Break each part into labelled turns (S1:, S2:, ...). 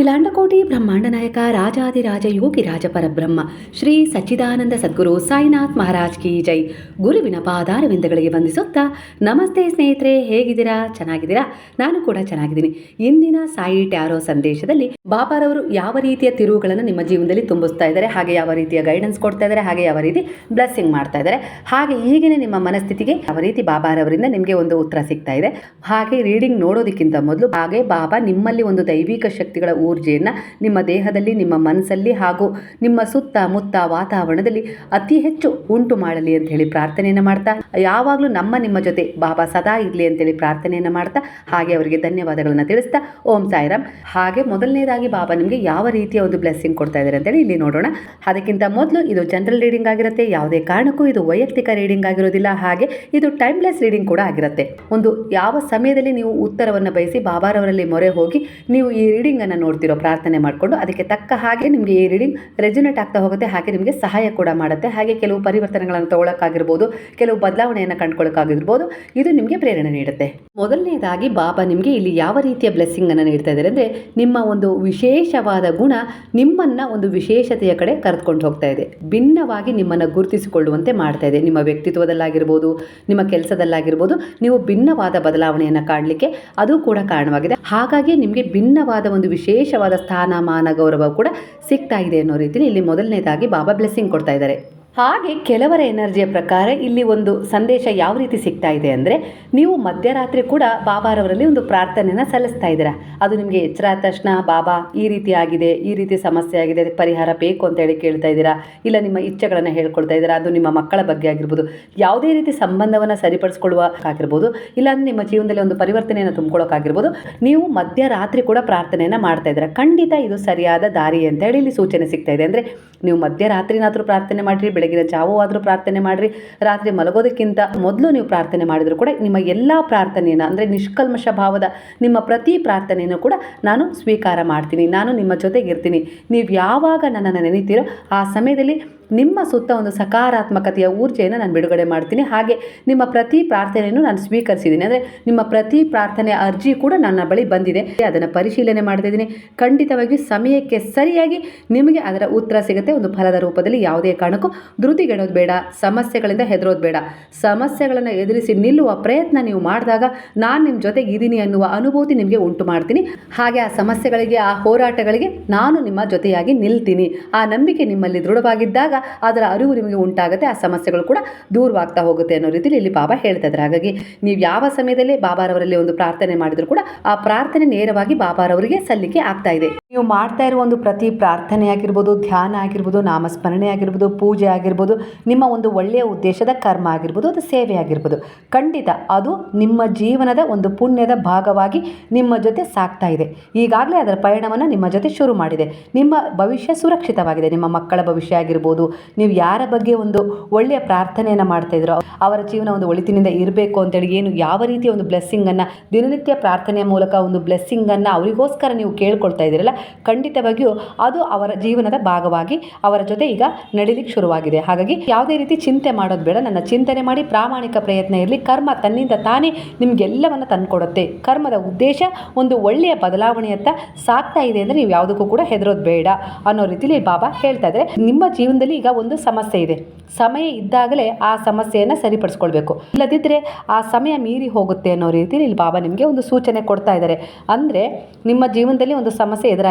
S1: ಅಖಿಲಾಂಡಕೋಟಿ ಬ್ರಹ್ಮಾಂಡ ನಾಯಕ ರಾಜಾದಿರಾಜ ಯೋಗಿ ರಾಜ ಪರಬ್ರಹ್ಮ ಶ್ರೀ ಸಚ್ಚಿದಾನಂದ ಸದ್ಗುರು ಸಾಯಿನಾಥ್ ಮಹಾರಾಜ್ ಕಿ ಜೈ. ಗುರುವಿನ ಪಾದಾರವಿಂದಗಳಿಗೆ ವಂದಿಸುತ್ತಾ, ನಮಸ್ತೆ ಸ್ನೇಹಿತರೆ, ಹೇಗಿದ್ದೀರಾ? ಚೆನ್ನಾಗಿದ್ದೀರಾ? ನಾನು ಕೂಡ ಚೆನ್ನಾಗಿದ್ದೀನಿ. ಇಂದಿನ ಸಾಯಿ ಟ್ಯಾರೋ ಸಂದೇಶದಲ್ಲಿ ಬಾಬಾರವರು ಯಾವ ರೀತಿಯ ತಿರುವುಗಳನ್ನು ನಿಮ್ಮ ಜೀವನದಲ್ಲಿ ತುಂಬಿಸ್ತಾ ಇದ್ದಾರೆ, ಹಾಗೆ ಯಾವ ರೀತಿಯ ಗೈಡೆನ್ಸ್ ಕೊಡ್ತಾ ಇದ್ದಾರೆ, ಹಾಗೆ ಯಾವ ರೀತಿ ಬ್ಲೆಸ್ಸಿಂಗ್ ಮಾಡ್ತಾ ಇದ್ದಾರೆ, ಹಾಗೆ ಈಗಿನ ನಿಮ್ಮ ಮನಸ್ಥಿತಿಗೆ ಯಾವ ರೀತಿ ಬಾಬಾರವರಿಂದ ನಿಮಗೆ ಒಂದು ಉತ್ತರ ಸಿಗ್ತಾ ಇದೆ. ಹಾಗೆ ರೀಡಿಂಗ್ ನೋಡೋದಕ್ಕಿಂತ ಮೊದಲು ಹಾಗೆ ಬಾಬಾ ನಿಮ್ಮಲ್ಲಿ ಒಂದು ದೈವಿಕ ಶಕ್ತಿಗಳ ಊರ್ಜೆಯನ್ನು ನಿಮ್ಮ ದೇಹದಲ್ಲಿ, ನಿಮ್ಮ ಮನಸ್ಸಲ್ಲಿ ಹಾಗೂ ನಿಮ್ಮ ಸುತ್ತ ಮುತ್ತ ವಾತಾವರಣದಲ್ಲಿ ಅತಿ ಹೆಚ್ಚು ಉಂಟು ಮಾಡಲಿ ಅಂತ ಹೇಳಿ ಪ್ರಾರ್ಥನೆಯನ್ನು ಮಾಡ್ತಾ, ಯಾವಾಗಲೂ ನಮ್ಮ ನಿಮ್ಮ ಜೊತೆ ಬಾಬಾ ಸದಾ ಇರಲಿ ಅಂತೇಳಿ ಪ್ರಾರ್ಥನೆಯನ್ನು ಮಾಡ್ತಾ, ಹಾಗೆ ಅವರಿಗೆ ಧನ್ಯವಾದಗಳನ್ನು ತಿಳಿಸ್ತಾ, ಓಂ ಸಾಯಿರಾಮ್. ಹಾಗೆ ಮೊದಲನೇದಾಗಿ ಬಾಬಾ ನಿಮಗೆ ಯಾವ ರೀತಿಯ ಒಂದು ಬ್ಲೆಸ್ಸಿಂಗ್ ಕೊಡ್ತಾ ಇದ್ದಾರೆ ಅಂತೇಳಿ ಇಲ್ಲಿ ನೋಡೋಣ. ಅದಕ್ಕಿಂತ ಮೊದಲು ಇದು ಜನರಲ್ ರೀಡಿಂಗ್ ಆಗಿರುತ್ತೆ, ಯಾವುದೇ ಕಾರಣಕ್ಕೂ ಇದು ವೈಯಕ್ತಿಕ ರೀಡಿಂಗ್ ಆಗಿರೋದಿಲ್ಲ, ಹಾಗೆ ಇದು ಟೈಮ್ಲೆಸ್ ರೀಡಿಂಗ್ ಕೂಡ ಆಗಿರುತ್ತೆ. ಒಂದು ಯಾವ ಸಮಯದಲ್ಲಿ ನೀವು ಉತ್ತರವನ್ನು ಬಯಸಿ ಬಾಬಾರವರಲ್ಲಿ ಮೊರೆ ಹೋಗಿ ನೀವು ಈ ರೀಡಿಂಗನ್ನು ನೋಡ್ತಿರೋ ಪ್ರಾರ್ಥನೆ ಮಾಡಿಕೊಂಡು ಅದಕ್ಕೆ ತಕ್ಕ ಹಾಗೆ ನಿಮಗೆ ಈ ರೀಡಿಂಗ್ ರೆಜುನೇಟ್ ಆಗ್ತಾ ಹೋಗುತ್ತೆ, ಹಾಗೆ ನಿಮಗೆ ಸಹಾಯ ಕೂಡ ಮಾಡುತ್ತೆ. ಹಾಗೆ ಕೆಲವು ಪರಿವರ್ತನೆಗಳನ್ನು ತಗೊಳ್ಳೋಕ್ಕಾಗಿರ್ಬೋದು ಕೆಲವು ಬದಲಾವಣೆಯನ್ನು ಕಂಡುಕೊಳ್ಳೋಕ್ಕಾಗಿರ್ಬೋದು, ಇದು ನಿಮಗೆ ಪ್ರೇರಣೆ ನೀಡುತ್ತೆ. ಮೊದಲನೇದಾಗಿ ಬಾಬಾ ನಿಮಗೆ ಇಲ್ಲಿ ಯಾವ ರೀತಿಯ ಬ್ಲೆಸ್ಸಿಂಗ್ ಅನ್ನು ನೀಡ್ತಾ ಇದ್ದಾರೆ ಅಂದರೆ, ನಿಮ್ಮ ಒಂದು ವಿಶೇಷವಾದ ಗುಣ ನಿಮ್ಮನ್ನ ಒಂದು ವಿಶೇಷತೆಯ ಕಡೆ ಕರೆದುಕೊಂಡು ಹೋಗ್ತಾ ಇದೆ. ಭಿನ್ನವಾಗಿ ನಿಮ್ಮನ್ನು ಗುರುತಿಸಿಕೊಳ್ಳುವಂತೆ ಮಾಡ್ತಾ ಇದೆ. ನಿಮ್ಮ ವ್ಯಕ್ತಿತ್ವದಲ್ಲಾಗಿರ್ಬೋದು, ನಿಮ್ಮ ಕೆಲಸದಲ್ಲಾಗಿರ್ಬೋದು, ನೀವು ಭಿನ್ನವಾದ ಬದಲಾವಣೆಯನ್ನು ಕಾಣಲಿಕ್ಕೆ ಅದು ಕೂಡ ಕಾರಣವಾಗಿದೆ. ಹಾಗಾಗಿ ನಿಮಗೆ ಭಿನ್ನವಾದ ಒಂದು ವಿಶೇಷವಾದ ಸ್ಥಾನಮಾನ ಗೌರವ ಕೂಡ ಸಿಗ್ತಾ ಇದೆ ಅನ್ನೋ ರೀತಿಯಲ್ಲಿ ಇಲ್ಲಿ ಮೊದಲನೇದಾಗಿ ಬಾಬಾ ಬ್ಲೆಸ್ಸಿಂಗ್ ಕೊಡ್ತಾ ಇದ್ದಾರೆ. ಹಾಗೆ ಕೆಲವರ ಎನರ್ಜಿಯ ಪ್ರಕಾರ ಇಲ್ಲಿ ಒಂದು ಸಂದೇಶ ಯಾವ ರೀತಿ ಸಿಗ್ತಾ ಇದೆ ಅಂದರೆ, ನೀವು ಮಧ್ಯರಾತ್ರಿ ಕೂಡ ಬಾಬಾರವರಲ್ಲಿ ಒಂದು ಪ್ರಾರ್ಥನೆಯನ್ನು ಸಲ್ಲಿಸ್ತಾ ಇದ್ದೀರಾ. ಅದು ನಿಮಗೆ ಎಚ್ಚರ ತಕ್ಷಣ, ಬಾಬಾ, ಈ ರೀತಿ ಆಗಿದೆ, ಈ ರೀತಿ ಸಮಸ್ಯೆ ಆಗಿದೆ ಅದಕ್ಕೆ ಪರಿಹಾರ ಬೇಕು ಅಂತ ಹೇಳಿ ಕೇಳ್ತಾ ಇದ್ದೀರಾ? ಇಲ್ಲ ನಿಮ್ಮ ಇಚ್ಛೆಗಳನ್ನು ಹೇಳ್ಕೊಳ್ತಾ ಇದ್ದೀರಾ? ಅದು ನಿಮ್ಮ ಮಕ್ಕಳ ಬಗ್ಗೆ ಆಗಿರ್ಬೋದು, ಯಾವುದೇ ರೀತಿ ಸಂಬಂಧವನ್ನು ಸರಿಪಡಿಸ್ಕೊಳ್ಳುವಕ್ಕಾಗಿರ್ಬೋದು ಇಲ್ಲ ನಿಮ್ಮ ಜೀವನದಲ್ಲಿ ಒಂದು ಪರಿವರ್ತನೆಯನ್ನು ತುಂಬ್ಕೊಳ್ಳೋಕ್ಕಾಗಿರ್ಬೋದು ನೀವು ಮಧ್ಯರಾತ್ರಿ ಕೂಡ ಪ್ರಾರ್ಥನೆಯನ್ನು ಮಾಡ್ತಾ ಇದ್ದೀರಾ. ಖಂಡಿತ ಇದು ಸರಿಯಾದ ದಾರಿ ಅಂತ ಹೇಳಿ ಇಲ್ಲಿ ಸೂಚನೆ ಸಿಗ್ತಾ ಇದೆ. ಅಂದರೆ, ನೀವು ಮಧ್ಯರಾತ್ರಿನಾದರೂ ಪ್ರಾರ್ಥನೆ ಮಾಡಿರಿ ಬೆಳಗಿನ ಜಾವವಾದರೂ ಪ್ರಾರ್ಥನೆ ಮಾಡಿರಿ. ರಾತ್ರಿ ಮಲಗೋದಕ್ಕಿಂತ ಮೊದಲು ನೀವು ಪ್ರಾರ್ಥನೆ ಮಾಡಿದರೂ ಕೂಡ ನಿಮ್ಮ ಎಲ್ಲ ಪ್ರಾರ್ಥನೆಯನ್ನು ಅಂದರೆ ನಿಷ್ಕಲ್ಮಶ ಭಾವದ ನಿಮ್ಮ ಪ್ರತಿ ಪ್ರಾರ್ಥನೆಯನ್ನು ಕೂಡ ನಾನು ಸ್ವೀಕಾರ ಮಾಡ್ತೀನಿ. ನಾನು ನಿಮ್ಮ ಜೊತೆಗಿರ್ತೀನಿ. ನೀವು ಯಾವಾಗ ನನ್ನನ್ನು ನೆನೀತೀರೋ ಆ ಸಮಯದಲ್ಲಿ ನಿಮ್ಮ ಸುತ್ತ ಒಂದು ಸಕಾರಾತ್ಮಕತೆಯ ಊರ್ಜೆಯನ್ನು ನಾನು ಬಿಡುಗಡೆ ಮಾಡ್ತೀನಿ. ಹಾಗೆ ನಿಮ್ಮ ಪ್ರತಿ ಪ್ರಾರ್ಥನೆಯನ್ನು ನಾನು ಸ್ವೀಕರಿಸಿದ್ದೀನಿ. ಅಂದರೆ ನಿಮ್ಮ ಪ್ರತಿ ಪ್ರಾರ್ಥನೆ ಅರ್ಜಿ ಕೂಡ ನನ್ನ ಬಳಿ ಬಂದಿದೆ. ಅದನ್ನು ಪರಿಶೀಲನೆ ಮಾಡ್ತಾ ಇದ್ದೀನಿ. ಖಂಡಿತವಾಗಿ ಸಮಯಕ್ಕೆ ಸರಿಯಾಗಿ ನಿಮಗೆ ಅದರ ಉತ್ತರ ಸಿಗುತ್ತೆ. ಒಂದು ಫಲದ ರೂಪದಲ್ಲಿ ಯಾವುದೇ ಕಾರಣಕ್ಕೂ ಧೃತಿಗೆಡೋದು ಬೇಡ, ಸಮಸ್ಯೆಗಳಿಂದ ಹೆದರೋದು ಬೇಡ. ಸಮಸ್ಯೆಗಳನ್ನು ಎದುರಿಸಿ ನಿಲ್ಲುವ ಪ್ರಯತ್ನ ನೀವು ಮಾಡಿದಾಗ ನಾನು ನಿಮ್ಮ ಜೊತೆಗೆ ಇದ್ದೀನಿ ಅನ್ನುವ ಅನುಭೂತಿ ನಿಮಗೆ ಉಂಟು ಮಾಡ್ತೀನಿ. ಹಾಗೆ ಆ ಸಮಸ್ಯೆಗಳಿಗೆ, ಆ ಹೋರಾಟಗಳಿಗೆ ನಾನು ನಿಮ್ಮ ಜೊತೆಯಾಗಿ ನಿಲ್ತೀನಿ. ಆ ನಂಬಿಕೆ ನಿಮ್ಮಲ್ಲಿ ದೃಢವಾಗಿದ್ದಾಗ ಅದರ ಅರಿವು ನಿಮಗೆ ಉಂಟಾಗುತ್ತೆ, ಆ ಸಮಸ್ಯೆಗಳು ಕೂಡ ದೂರವಾಗ್ತಾ ಹೋಗುತ್ತೆ ಅನ್ನೋ ರೀತಿಯಲ್ಲಿ ಇಲ್ಲಿ ಬಾಬಾ ಹೇಳ್ತಾ ಇದ್ದಾರೆ. ಹಾಗಾಗಿ ನೀವು ಯಾವ ಸಮಯದಲ್ಲಿ ಬಾಬಾರವರಲ್ಲಿ ಒಂದು ಪ್ರಾರ್ಥನೆ ಮಾಡಿದರೂ ಕೂಡ ಆ ಪ್ರಾರ್ಥನೆ ನೇರವಾಗಿ ಬಾಬಾರವರಿಗೆ ಸಲ್ಲಿಕೆ ಆಗ್ತಾ ಇದೆ. ನೀವು ಮಾಡ್ತಾ ಇರೋ ಒಂದು ಪ್ರತಿ ಪ್ರಾರ್ಥನೆ ಆಗಿರ್ಬೋದು, ಧ್ಯಾನ ಆಗಿರ್ಬೋದು, ನಾಮಸ್ಮರಣೆ ಆಗಿರ್ಬೋದು, ಪೂಜೆ ಆಗಿರ್ಬೋದು, ನಿಮ್ಮ ಒಂದು ಒಳ್ಳೆಯ ಉದ್ದೇಶದ ಕರ್ಮ ಆಗಿರ್ಬೋದು, ಅದು ಸೇವೆ ಆಗಿರ್ಬೋದು. ಖಂಡಿತ ಅದು ನಿಮ್ಮ ಜೀವನದ ಒಂದು ಪುಣ್ಯದ ಭಾಗವಾಗಿ ನಿಮ್ಮ ಜೊತೆ ಸಾಕ್ತಾ ಇದೆ. ಈಗಾಗಲೇ ಅದರ ಪಯಣವನ್ನು ನಿಮ್ಮ ಜೊತೆ ಶುರು ಮಾಡಿದೆ. ನಿಮ್ಮ ಭವಿಷ್ಯ ಸುರಕ್ಷಿತವಾಗಿದೆ. ನಿಮ್ಮ ಮಕ್ಕಳ ಭವಿಷ್ಯ ಆಗಿರ್ಬೋದು, ನೀವು ಯಾರ ಬಗ್ಗೆ ಒಂದು ಒಳ್ಳೆಯ ಪ್ರಾರ್ಥನೆಯನ್ನು ಮಾಡ್ತಾ ಇದ್ರೋ, ಅವರ ಜೀವನ ಒಂದು ಒಳಿತಿನಿಂದ ಇರಬೇಕು ಅಂತೇಳಿ ಏನು ಯಾವ ರೀತಿಯ ಒಂದು ಬ್ಲೆಸ್ಸಿಂಗನ್ನು ದಿನನಿತ್ಯ ಪ್ರಾರ್ಥನೆಯ ಮೂಲಕ ಒಂದು ಬ್ಲೆಸ್ಸಿಂಗನ್ನು ಅವರಿಗೋಸ್ಕರ ನೀವು ಕೇಳ್ಕೊಳ್ತಾ ಇದ್ದೀರಲ್ಲ ಖಂಡಿತವಾಗಿಯೂ ಅದು ಅವರ ಜೀವನದ ಭಾಗವಾಗಿ ಅವರ ಜೊತೆ ಈಗ ನಡೀಲಿಕ್ಕೆ ಶುರುವಾಗಿದೆ. ಹಾಗಾಗಿ ಯಾವುದೇ ರೀತಿ ಚಿಂತೆ ಮಾಡೋದು ಬೇಡ. ನನ್ನ ಚಿಂತನೆ ಮಾಡಿ ಪ್ರಾಮಾಣಿಕ ಪ್ರಯತ್ನ ಇರಲಿ. ಕರ್ಮ ತನ್ನಿಂದ ತಾನೇ ನಿಮಗೆಲ್ಲವನ್ನು ತಂದುಕೊಡುತ್ತೆ. ಕರ್ಮದ ಉದ್ದೇಶ ಒಂದು ಒಳ್ಳೆಯ ಬದಲಾವಣೆಯತ್ತ ಸಾಕ್ತಾ ಇದೆ ಅಂದರೆ ನೀವು ಯಾವುದಕ್ಕೂ ಕೂಡ ಹೆದರೋದು ಬೇಡ ಅನ್ನೋ ರೀತಿಯಲ್ಲಿ ಬಾಬಾ ಹೇಳ್ತಾ ಇದ್ದಾರೆ. ನಿಮ್ಮ ಜೀವನದಲ್ಲಿ ಈಗ ಒಂದು ಸಮಸ್ಯೆ ಇದೆ. ಸಮಯ ಇದ್ದಾಗಲೇ ಆ ಸಮಸ್ಯೆಯನ್ನು ಸರಿಪಡಿಸ್ಕೊಳ್ಬೇಕು. ಇಲ್ಲದಿದ್ದರೆ ಆ ಸಮಯ ಮೀರಿ ಹೋಗುತ್ತೆ ಅನ್ನೋ ರೀತಿಯಲ್ಲಿ ಇಲ್ಲಿ ಬಾಬಾ ನಿಮಗೆ ಒಂದು ಸೂಚನೆ ಕೊಡ್ತಾ ಇದ್ದಾರೆ. ಅಂದರೆ ನಿಮ್ಮ ಜೀವನದಲ್ಲಿ ಒಂದು ಸಮಸ್ಯೆ ಎದುರಾಗಿದೆ.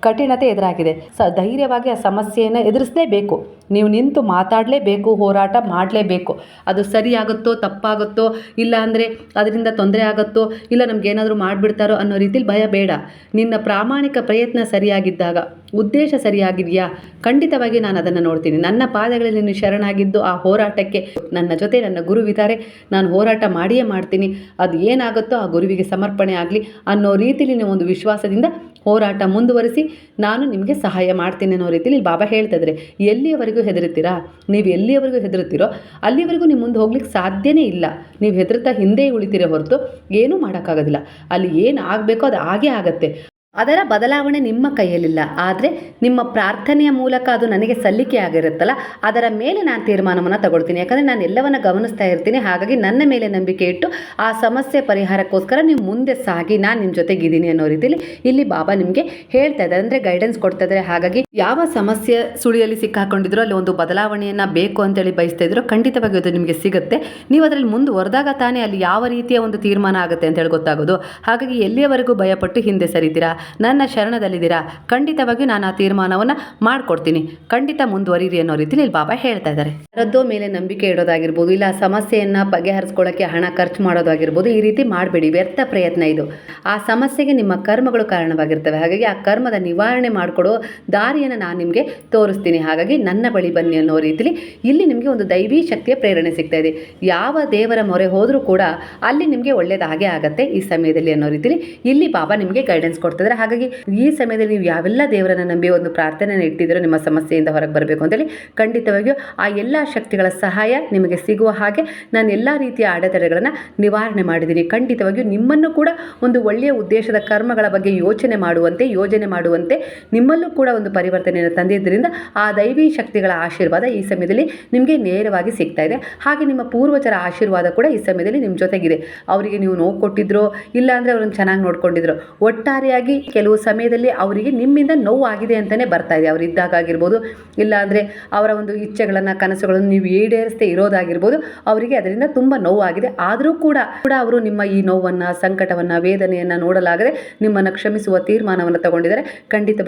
S1: ಕಠಿಣತೆ ಎದುರಾಗಿದೆ. ಸ, ಧೈರ್ಯವಾಗಿ ಆ ಸಮಸ್ಯೆಯನ್ನು ಎದುರಿಸಲೇಬೇಕು. ನೀವು ನಿಂತು ಮಾತಾಡಲೇಬೇಕು, ಹೋರಾಟ ಮಾಡಲೇಬೇಕು. ಅದು ಸರಿಯಾಗುತ್ತೋ, ತಪ್ಪಾಗುತ್ತೋ, ಇಲ್ಲ ಅಂದರೆ ಅದರಿಂದ ತೊಂದರೆ ಆಗುತ್ತೋ, ಇಲ್ಲ ನಮಗೇನಾದರೂ ಮಾಡಿಬಿಡ್ತಾರೋ ಅನ್ನೋ ರೀತಿಲಿ ಭಯ ಬೇಡ. ನಿನ್ನ ಪ್ರಾಮಾಣಿಕ ಪ್ರಯತ್ನ ಸರಿಯಾಗಿದ್ದಾಗ ಉದ್ದೇಶ ಸರಿಯಾಗಿದೆಯಾ? ಖಂಡಿತವಾಗಿ ನಾನು ಅದನ್ನು ನೋಡ್ತೀನಿ. ನನ್ನ ಪಾದಗಳಲ್ಲಿ ನೀನು ಶರಣಾಗಿದ್ದು ಆ ಹೋರಾಟಕ್ಕೆ ನನ್ನ ಜೊತೆ ನನ್ನ ಗುರುವಿದ್ದಾರೆ ನಾನು ಹೋರಾಟ ಮಾಡಿಯೇ ಮಾಡ್ತೀನಿ. ಅದು ಏನಾಗುತ್ತೋ ಆ ಗುರುವಿಗೆ ಸಮರ್ಪಣೆ ಆಗಲಿ ಅನ್ನೋ ರೀತಿಯಲ್ಲಿ ನೀವು ಒಂದು ವಿಶ್ವಾಸದಿಂದ ಹೋರಾಟ ಮುಂದುವರಿಸಿ ನಾನು ನಿಮಗೆ ಸಹಾಯ ಮಾಡ್ತೀನಿ ಅನ್ನೋ ರೀತಿಯಲ್ಲಿ ಬಾಬಾ ಹೇಳ್ತಾ ಇದ್ದಾರೆ. ಎಲ್ಲಿಯವರೆಗೂ ಹೆದರುತ್ತೀರಾ? ನೀವು ಎಲ್ಲಿಯವರೆಗೂ ಹೆದರುತ್ತೀರೋ ಅಲ್ಲಿವರೆಗೂ ನಿಮ್ಮ ಮುಂದೆ ಹೋಗ್ಲಿಕ್ಕೆ ಸಾಧ್ಯನೇ ಇಲ್ಲ. ನೀವು ಹೆದರ್ತಾ ಹಿಂದೆ ಉಳಿತೀರ ಹೊರತು ಏನೂ ಮಾಡೋಕ್ಕಾಗೋದಿಲ್ಲ. ಅಲ್ಲಿ ಏನು ಆಗಬೇಕೋ ಅದು ಆಗೇ ಆಗತ್ತೆ. ಅದರ ಬದಲಾವಣೆ ನಿಮ್ಮ ಕೈಯಲ್ಲಿಲ್ಲ. ಆದರೆ ನಿಮ್ಮ ಪ್ರಾರ್ಥನೆಯ ಮೂಲಕ ಅದು ನನಗೆ ಸಲ್ಲಿಕೆ ಆಗಿರುತ್ತಲ್ಲ, ಅದರ ಮೇಲೆ ನಾನು ತೀರ್ಮಾನವನ್ನು ತಗೊಳ್ತೀನಿ. ಯಾಕಂದರೆ ನಾನು ಎಲ್ಲವನ್ನ ಗಮನಿಸ್ತಾ ಇರ್ತೀನಿ. ಹಾಗಾಗಿ ನನ್ನ ಮೇಲೆ ನಂಬಿಕೆ ಇಟ್ಟು ಆ ಸಮಸ್ಯೆ ಪರಿಹಾರಕ್ಕೋಸ್ಕರ ನೀವು ಮುಂದೆ ಸಾಗಿ ನಾನು ನಿಮ್ಮ ಜೊತೆಗಿದ್ದೀನಿ ಅನ್ನೋ ರೀತಿಯಲ್ಲಿ ಇಲ್ಲಿ ಬಾಬಾ ನಿಮಗೆ ಹೇಳ್ತಾ ಇದ್ದಾರೆ. ಅಂದರೆ ಗೈಡೆನ್ಸ್ ಕೊಡ್ತಾ ಇದ್ದಾರೆ. ಹಾಗಾಗಿ ಯಾವ ಸಮಸ್ಯೆ ಸುಳಿಯಲ್ಲಿ ಸಿಕ್ಕಾಕೊಂಡಿದ್ರು ಅಲ್ಲಿ ಒಂದು ಬದಲಾವಣೆಯನ್ನು ಬೇಕು ಅಂತೇಳಿ ಬಯಸ್ತಾ ಇದ್ರು ಖಂಡಿತವಾಗಿ ಅದು ನಿಮಗೆ ಸಿಗುತ್ತೆ. ನೀವು ಅದರಲ್ಲಿ ಮುಂದುವರೆದಾಗ ತಾನೇ ಅಲ್ಲಿ ಯಾವ ರೀತಿಯ ಒಂದು ತೀರ್ಮಾನ ಆಗುತ್ತೆ ಅಂತ ಹೇಳಿ ಗೊತ್ತಾಗೋದು. ಹಾಗಾಗಿ ಎಲ್ಲಿಯವರೆಗೂ ಭಯಪಟ್ಟು ಹಿಂದೆ ಸರಿತೀರಾ? ನನ್ನ ಶರಣದಲ್ಲಿದ್ದೀರಾ? ಖಂಡಿತವಾಗಿಯೂ ನಾನು ಆ ತೀರ್ಮಾನವನ್ನು ಮಾಡಿಕೊಡ್ತೀನಿ. ಖಂಡಿತ ಮುಂದುವರಿರಿ ಅನ್ನೋ ರೀತಿಯಲ್ಲಿ ಇಲ್ಲಿ ಬಾಬಾ ಹೇಳ್ತಾ ಇದ್ದಾರೆ. ಯಾರದ್ದೋ ಮೇಲೆ ನಂಬಿಕೆ ಇಡೋದಾಗಿರ್ಬೋದು, ಇಲ್ಲ ಸಮಸ್ಯೆಯನ್ನು ಬಗೆಹರಿಸ್ಕೊಳ್ಳೋಕ್ಕೆ ಹಣ ಖರ್ಚು ಮಾಡೋದಾಗಿರ್ಬೋದು, ಈ ರೀತಿ ಮಾಡಬೇಡಿ. ವ್ಯರ್ಥ ಪ್ರಯತ್ನ ಇದು. ಆ ಸಮಸ್ಯೆಗೆ ನಿಮ್ಮ ಕರ್ಮಗಳು ಕಾರಣವಾಗಿರ್ತವೆ. ಹಾಗಾಗಿ ಆ ಕರ್ಮದ ನಿವಾರಣೆ ಮಾಡಿಕೊಡೋ ದಾರಿಯನ್ನು ನಾನು ನಿಮಗೆ ತೋರಿಸ್ತೀನಿ. ಹಾಗಾಗಿ ನನ್ನ ಬಳಿ ಬನ್ನಿ ಅನ್ನೋ ರೀತಿಲಿ ಇಲ್ಲಿ ನಿಮಗೆ ಒಂದು ದೈವಿ ಶಕ್ತಿಯ ಪ್ರೇರಣೆ ಸಿಗ್ತಾ ಇದೆ. ಯಾವ ದೇವರ ಮೊರೆ ಹೋದರೂ ಕೂಡ ಅಲ್ಲಿ ನಿಮಗೆ ಒಳ್ಳೆಯದಾಗೆ ಆಗತ್ತೆ ಈ ಸಮಯದಲ್ಲಿ ಅನ್ನೋ ರೀತಿಲಿ ಇಲ್ಲಿ ಬಾಬಾ ನಿಮಗೆ ಗೈಡೆನ್ಸ್ ಕೊಡ್ತಿದ್ದಾರೆ ಹಾಗಾಗಿ ಈ ಸಮಯದಲ್ಲಿ ನೀವು ಯಾವೆಲ್ಲ ದೇವರನ್ನು ನಂಬಿ ಒಂದು ಪ್ರಾರ್ಥನೆಯನ್ನು ಇಟ್ಟಿದ್ದೀರೋ ನಿಮ್ಮ ಸಮಸ್ಯೆಯಿಂದ ಹೊರಗೆ ಬರಬೇಕು ಅಂತೇಳಿ ಖಂಡಿತವಾಗಿಯೂ ಆ ಎಲ್ಲ ಶಕ್ತಿಗಳ ಸಹಾಯ ನಿಮಗೆ ಸಿಗುವ ಹಾಗೆ ನಾನು ಎಲ್ಲ ರೀತಿಯ ಅಡೆತಡೆಗಳನ್ನು ನಿವಾರಣೆ ಮಾಡಿದ್ದೀನಿ. ಖಂಡಿತವಾಗಿಯೂ ನಿಮ್ಮನ್ನು ಕೂಡ ಒಂದು ಒಳ್ಳೆಯ ಉದ್ದೇಶದ ಕರ್ಮಗಳ ಬಗ್ಗೆ ಯೋಚನೆ ಮಾಡುವಂತೆ, ಯೋಜನೆ ಮಾಡುವಂತೆ ನಿಮ್ಮಲ್ಲೂ ಕೂಡ ಒಂದು ಪರಿವರ್ತನೆಯನ್ನು ತಂದಿದ್ದರಿಂದ ಆ ದೈವಿ ಶಕ್ತಿಗಳ ಆಶೀರ್ವಾದ ಈ ಸಮಯದಲ್ಲಿ ನಿಮಗೆ ನೇರವಾಗಿ ಸಿಗ್ತಾ ಇದೆ. ಹಾಗೆ ನಿಮ್ಮ ಪೂರ್ವಜರ ಆಶೀರ್ವಾದ ಕೂಡ ಈ ಸಮಯದಲ್ಲಿ ನಿಮ್ಮ ಜೊತೆಗಿದೆ. ಅವರಿಗೆ ನೀವು ನೋವು ಕೊಟ್ಟಿದ್ರೋ ಇಲ್ಲಾಂದರೆ ಅವ್ರನ್ನ ಚೆನ್ನಾಗಿ ನೋಡ್ಕೊಂಡಿದ್ರು, ಒಟ್ಟಾರೆಯಾಗಿ ಕೆಲವು ಸಮಯದಲ್ಲಿ ಅವರಿಗೆ ನಿಮ್ಮಿಂದ ನೋವು ಆಗಿದೆ ಅಂತಲೇ ಬರ್ತಾ ಇದೆ. ಅವರು ಇದ್ದಾಗ ಆಗಿರ್ಬೋದು, ಇಲ್ಲ ಅಂದರೆ ಅವರ ಒಂದು ಇಚ್ಛೆಗಳನ್ನು, ಕನಸುಗಳನ್ನು ನೀವು ಈಡೇರಿಸದೆ ಇರೋದಾಗಿರ್ಬೋದು, ಅವರಿಗೆ ಅದರಿಂದ ತುಂಬ ನೋವಾಗಿದೆ. ಆದರೂ ಕೂಡ ಕೂಡ ಅವರು ನಿಮ್ಮ ಈ ನೋವನ್ನು, ಸಂಕಟವನ್ನು, ವೇದನೆಯನ್ನು ನೋಡಲಾಗದೆ ನಿಮ್ಮನ್ನು ಕ್ಷಮಿಸುವ ತೀರ್ಮಾನವನ್ನು ತಗೊಂಡಿದ್ದಾರೆ.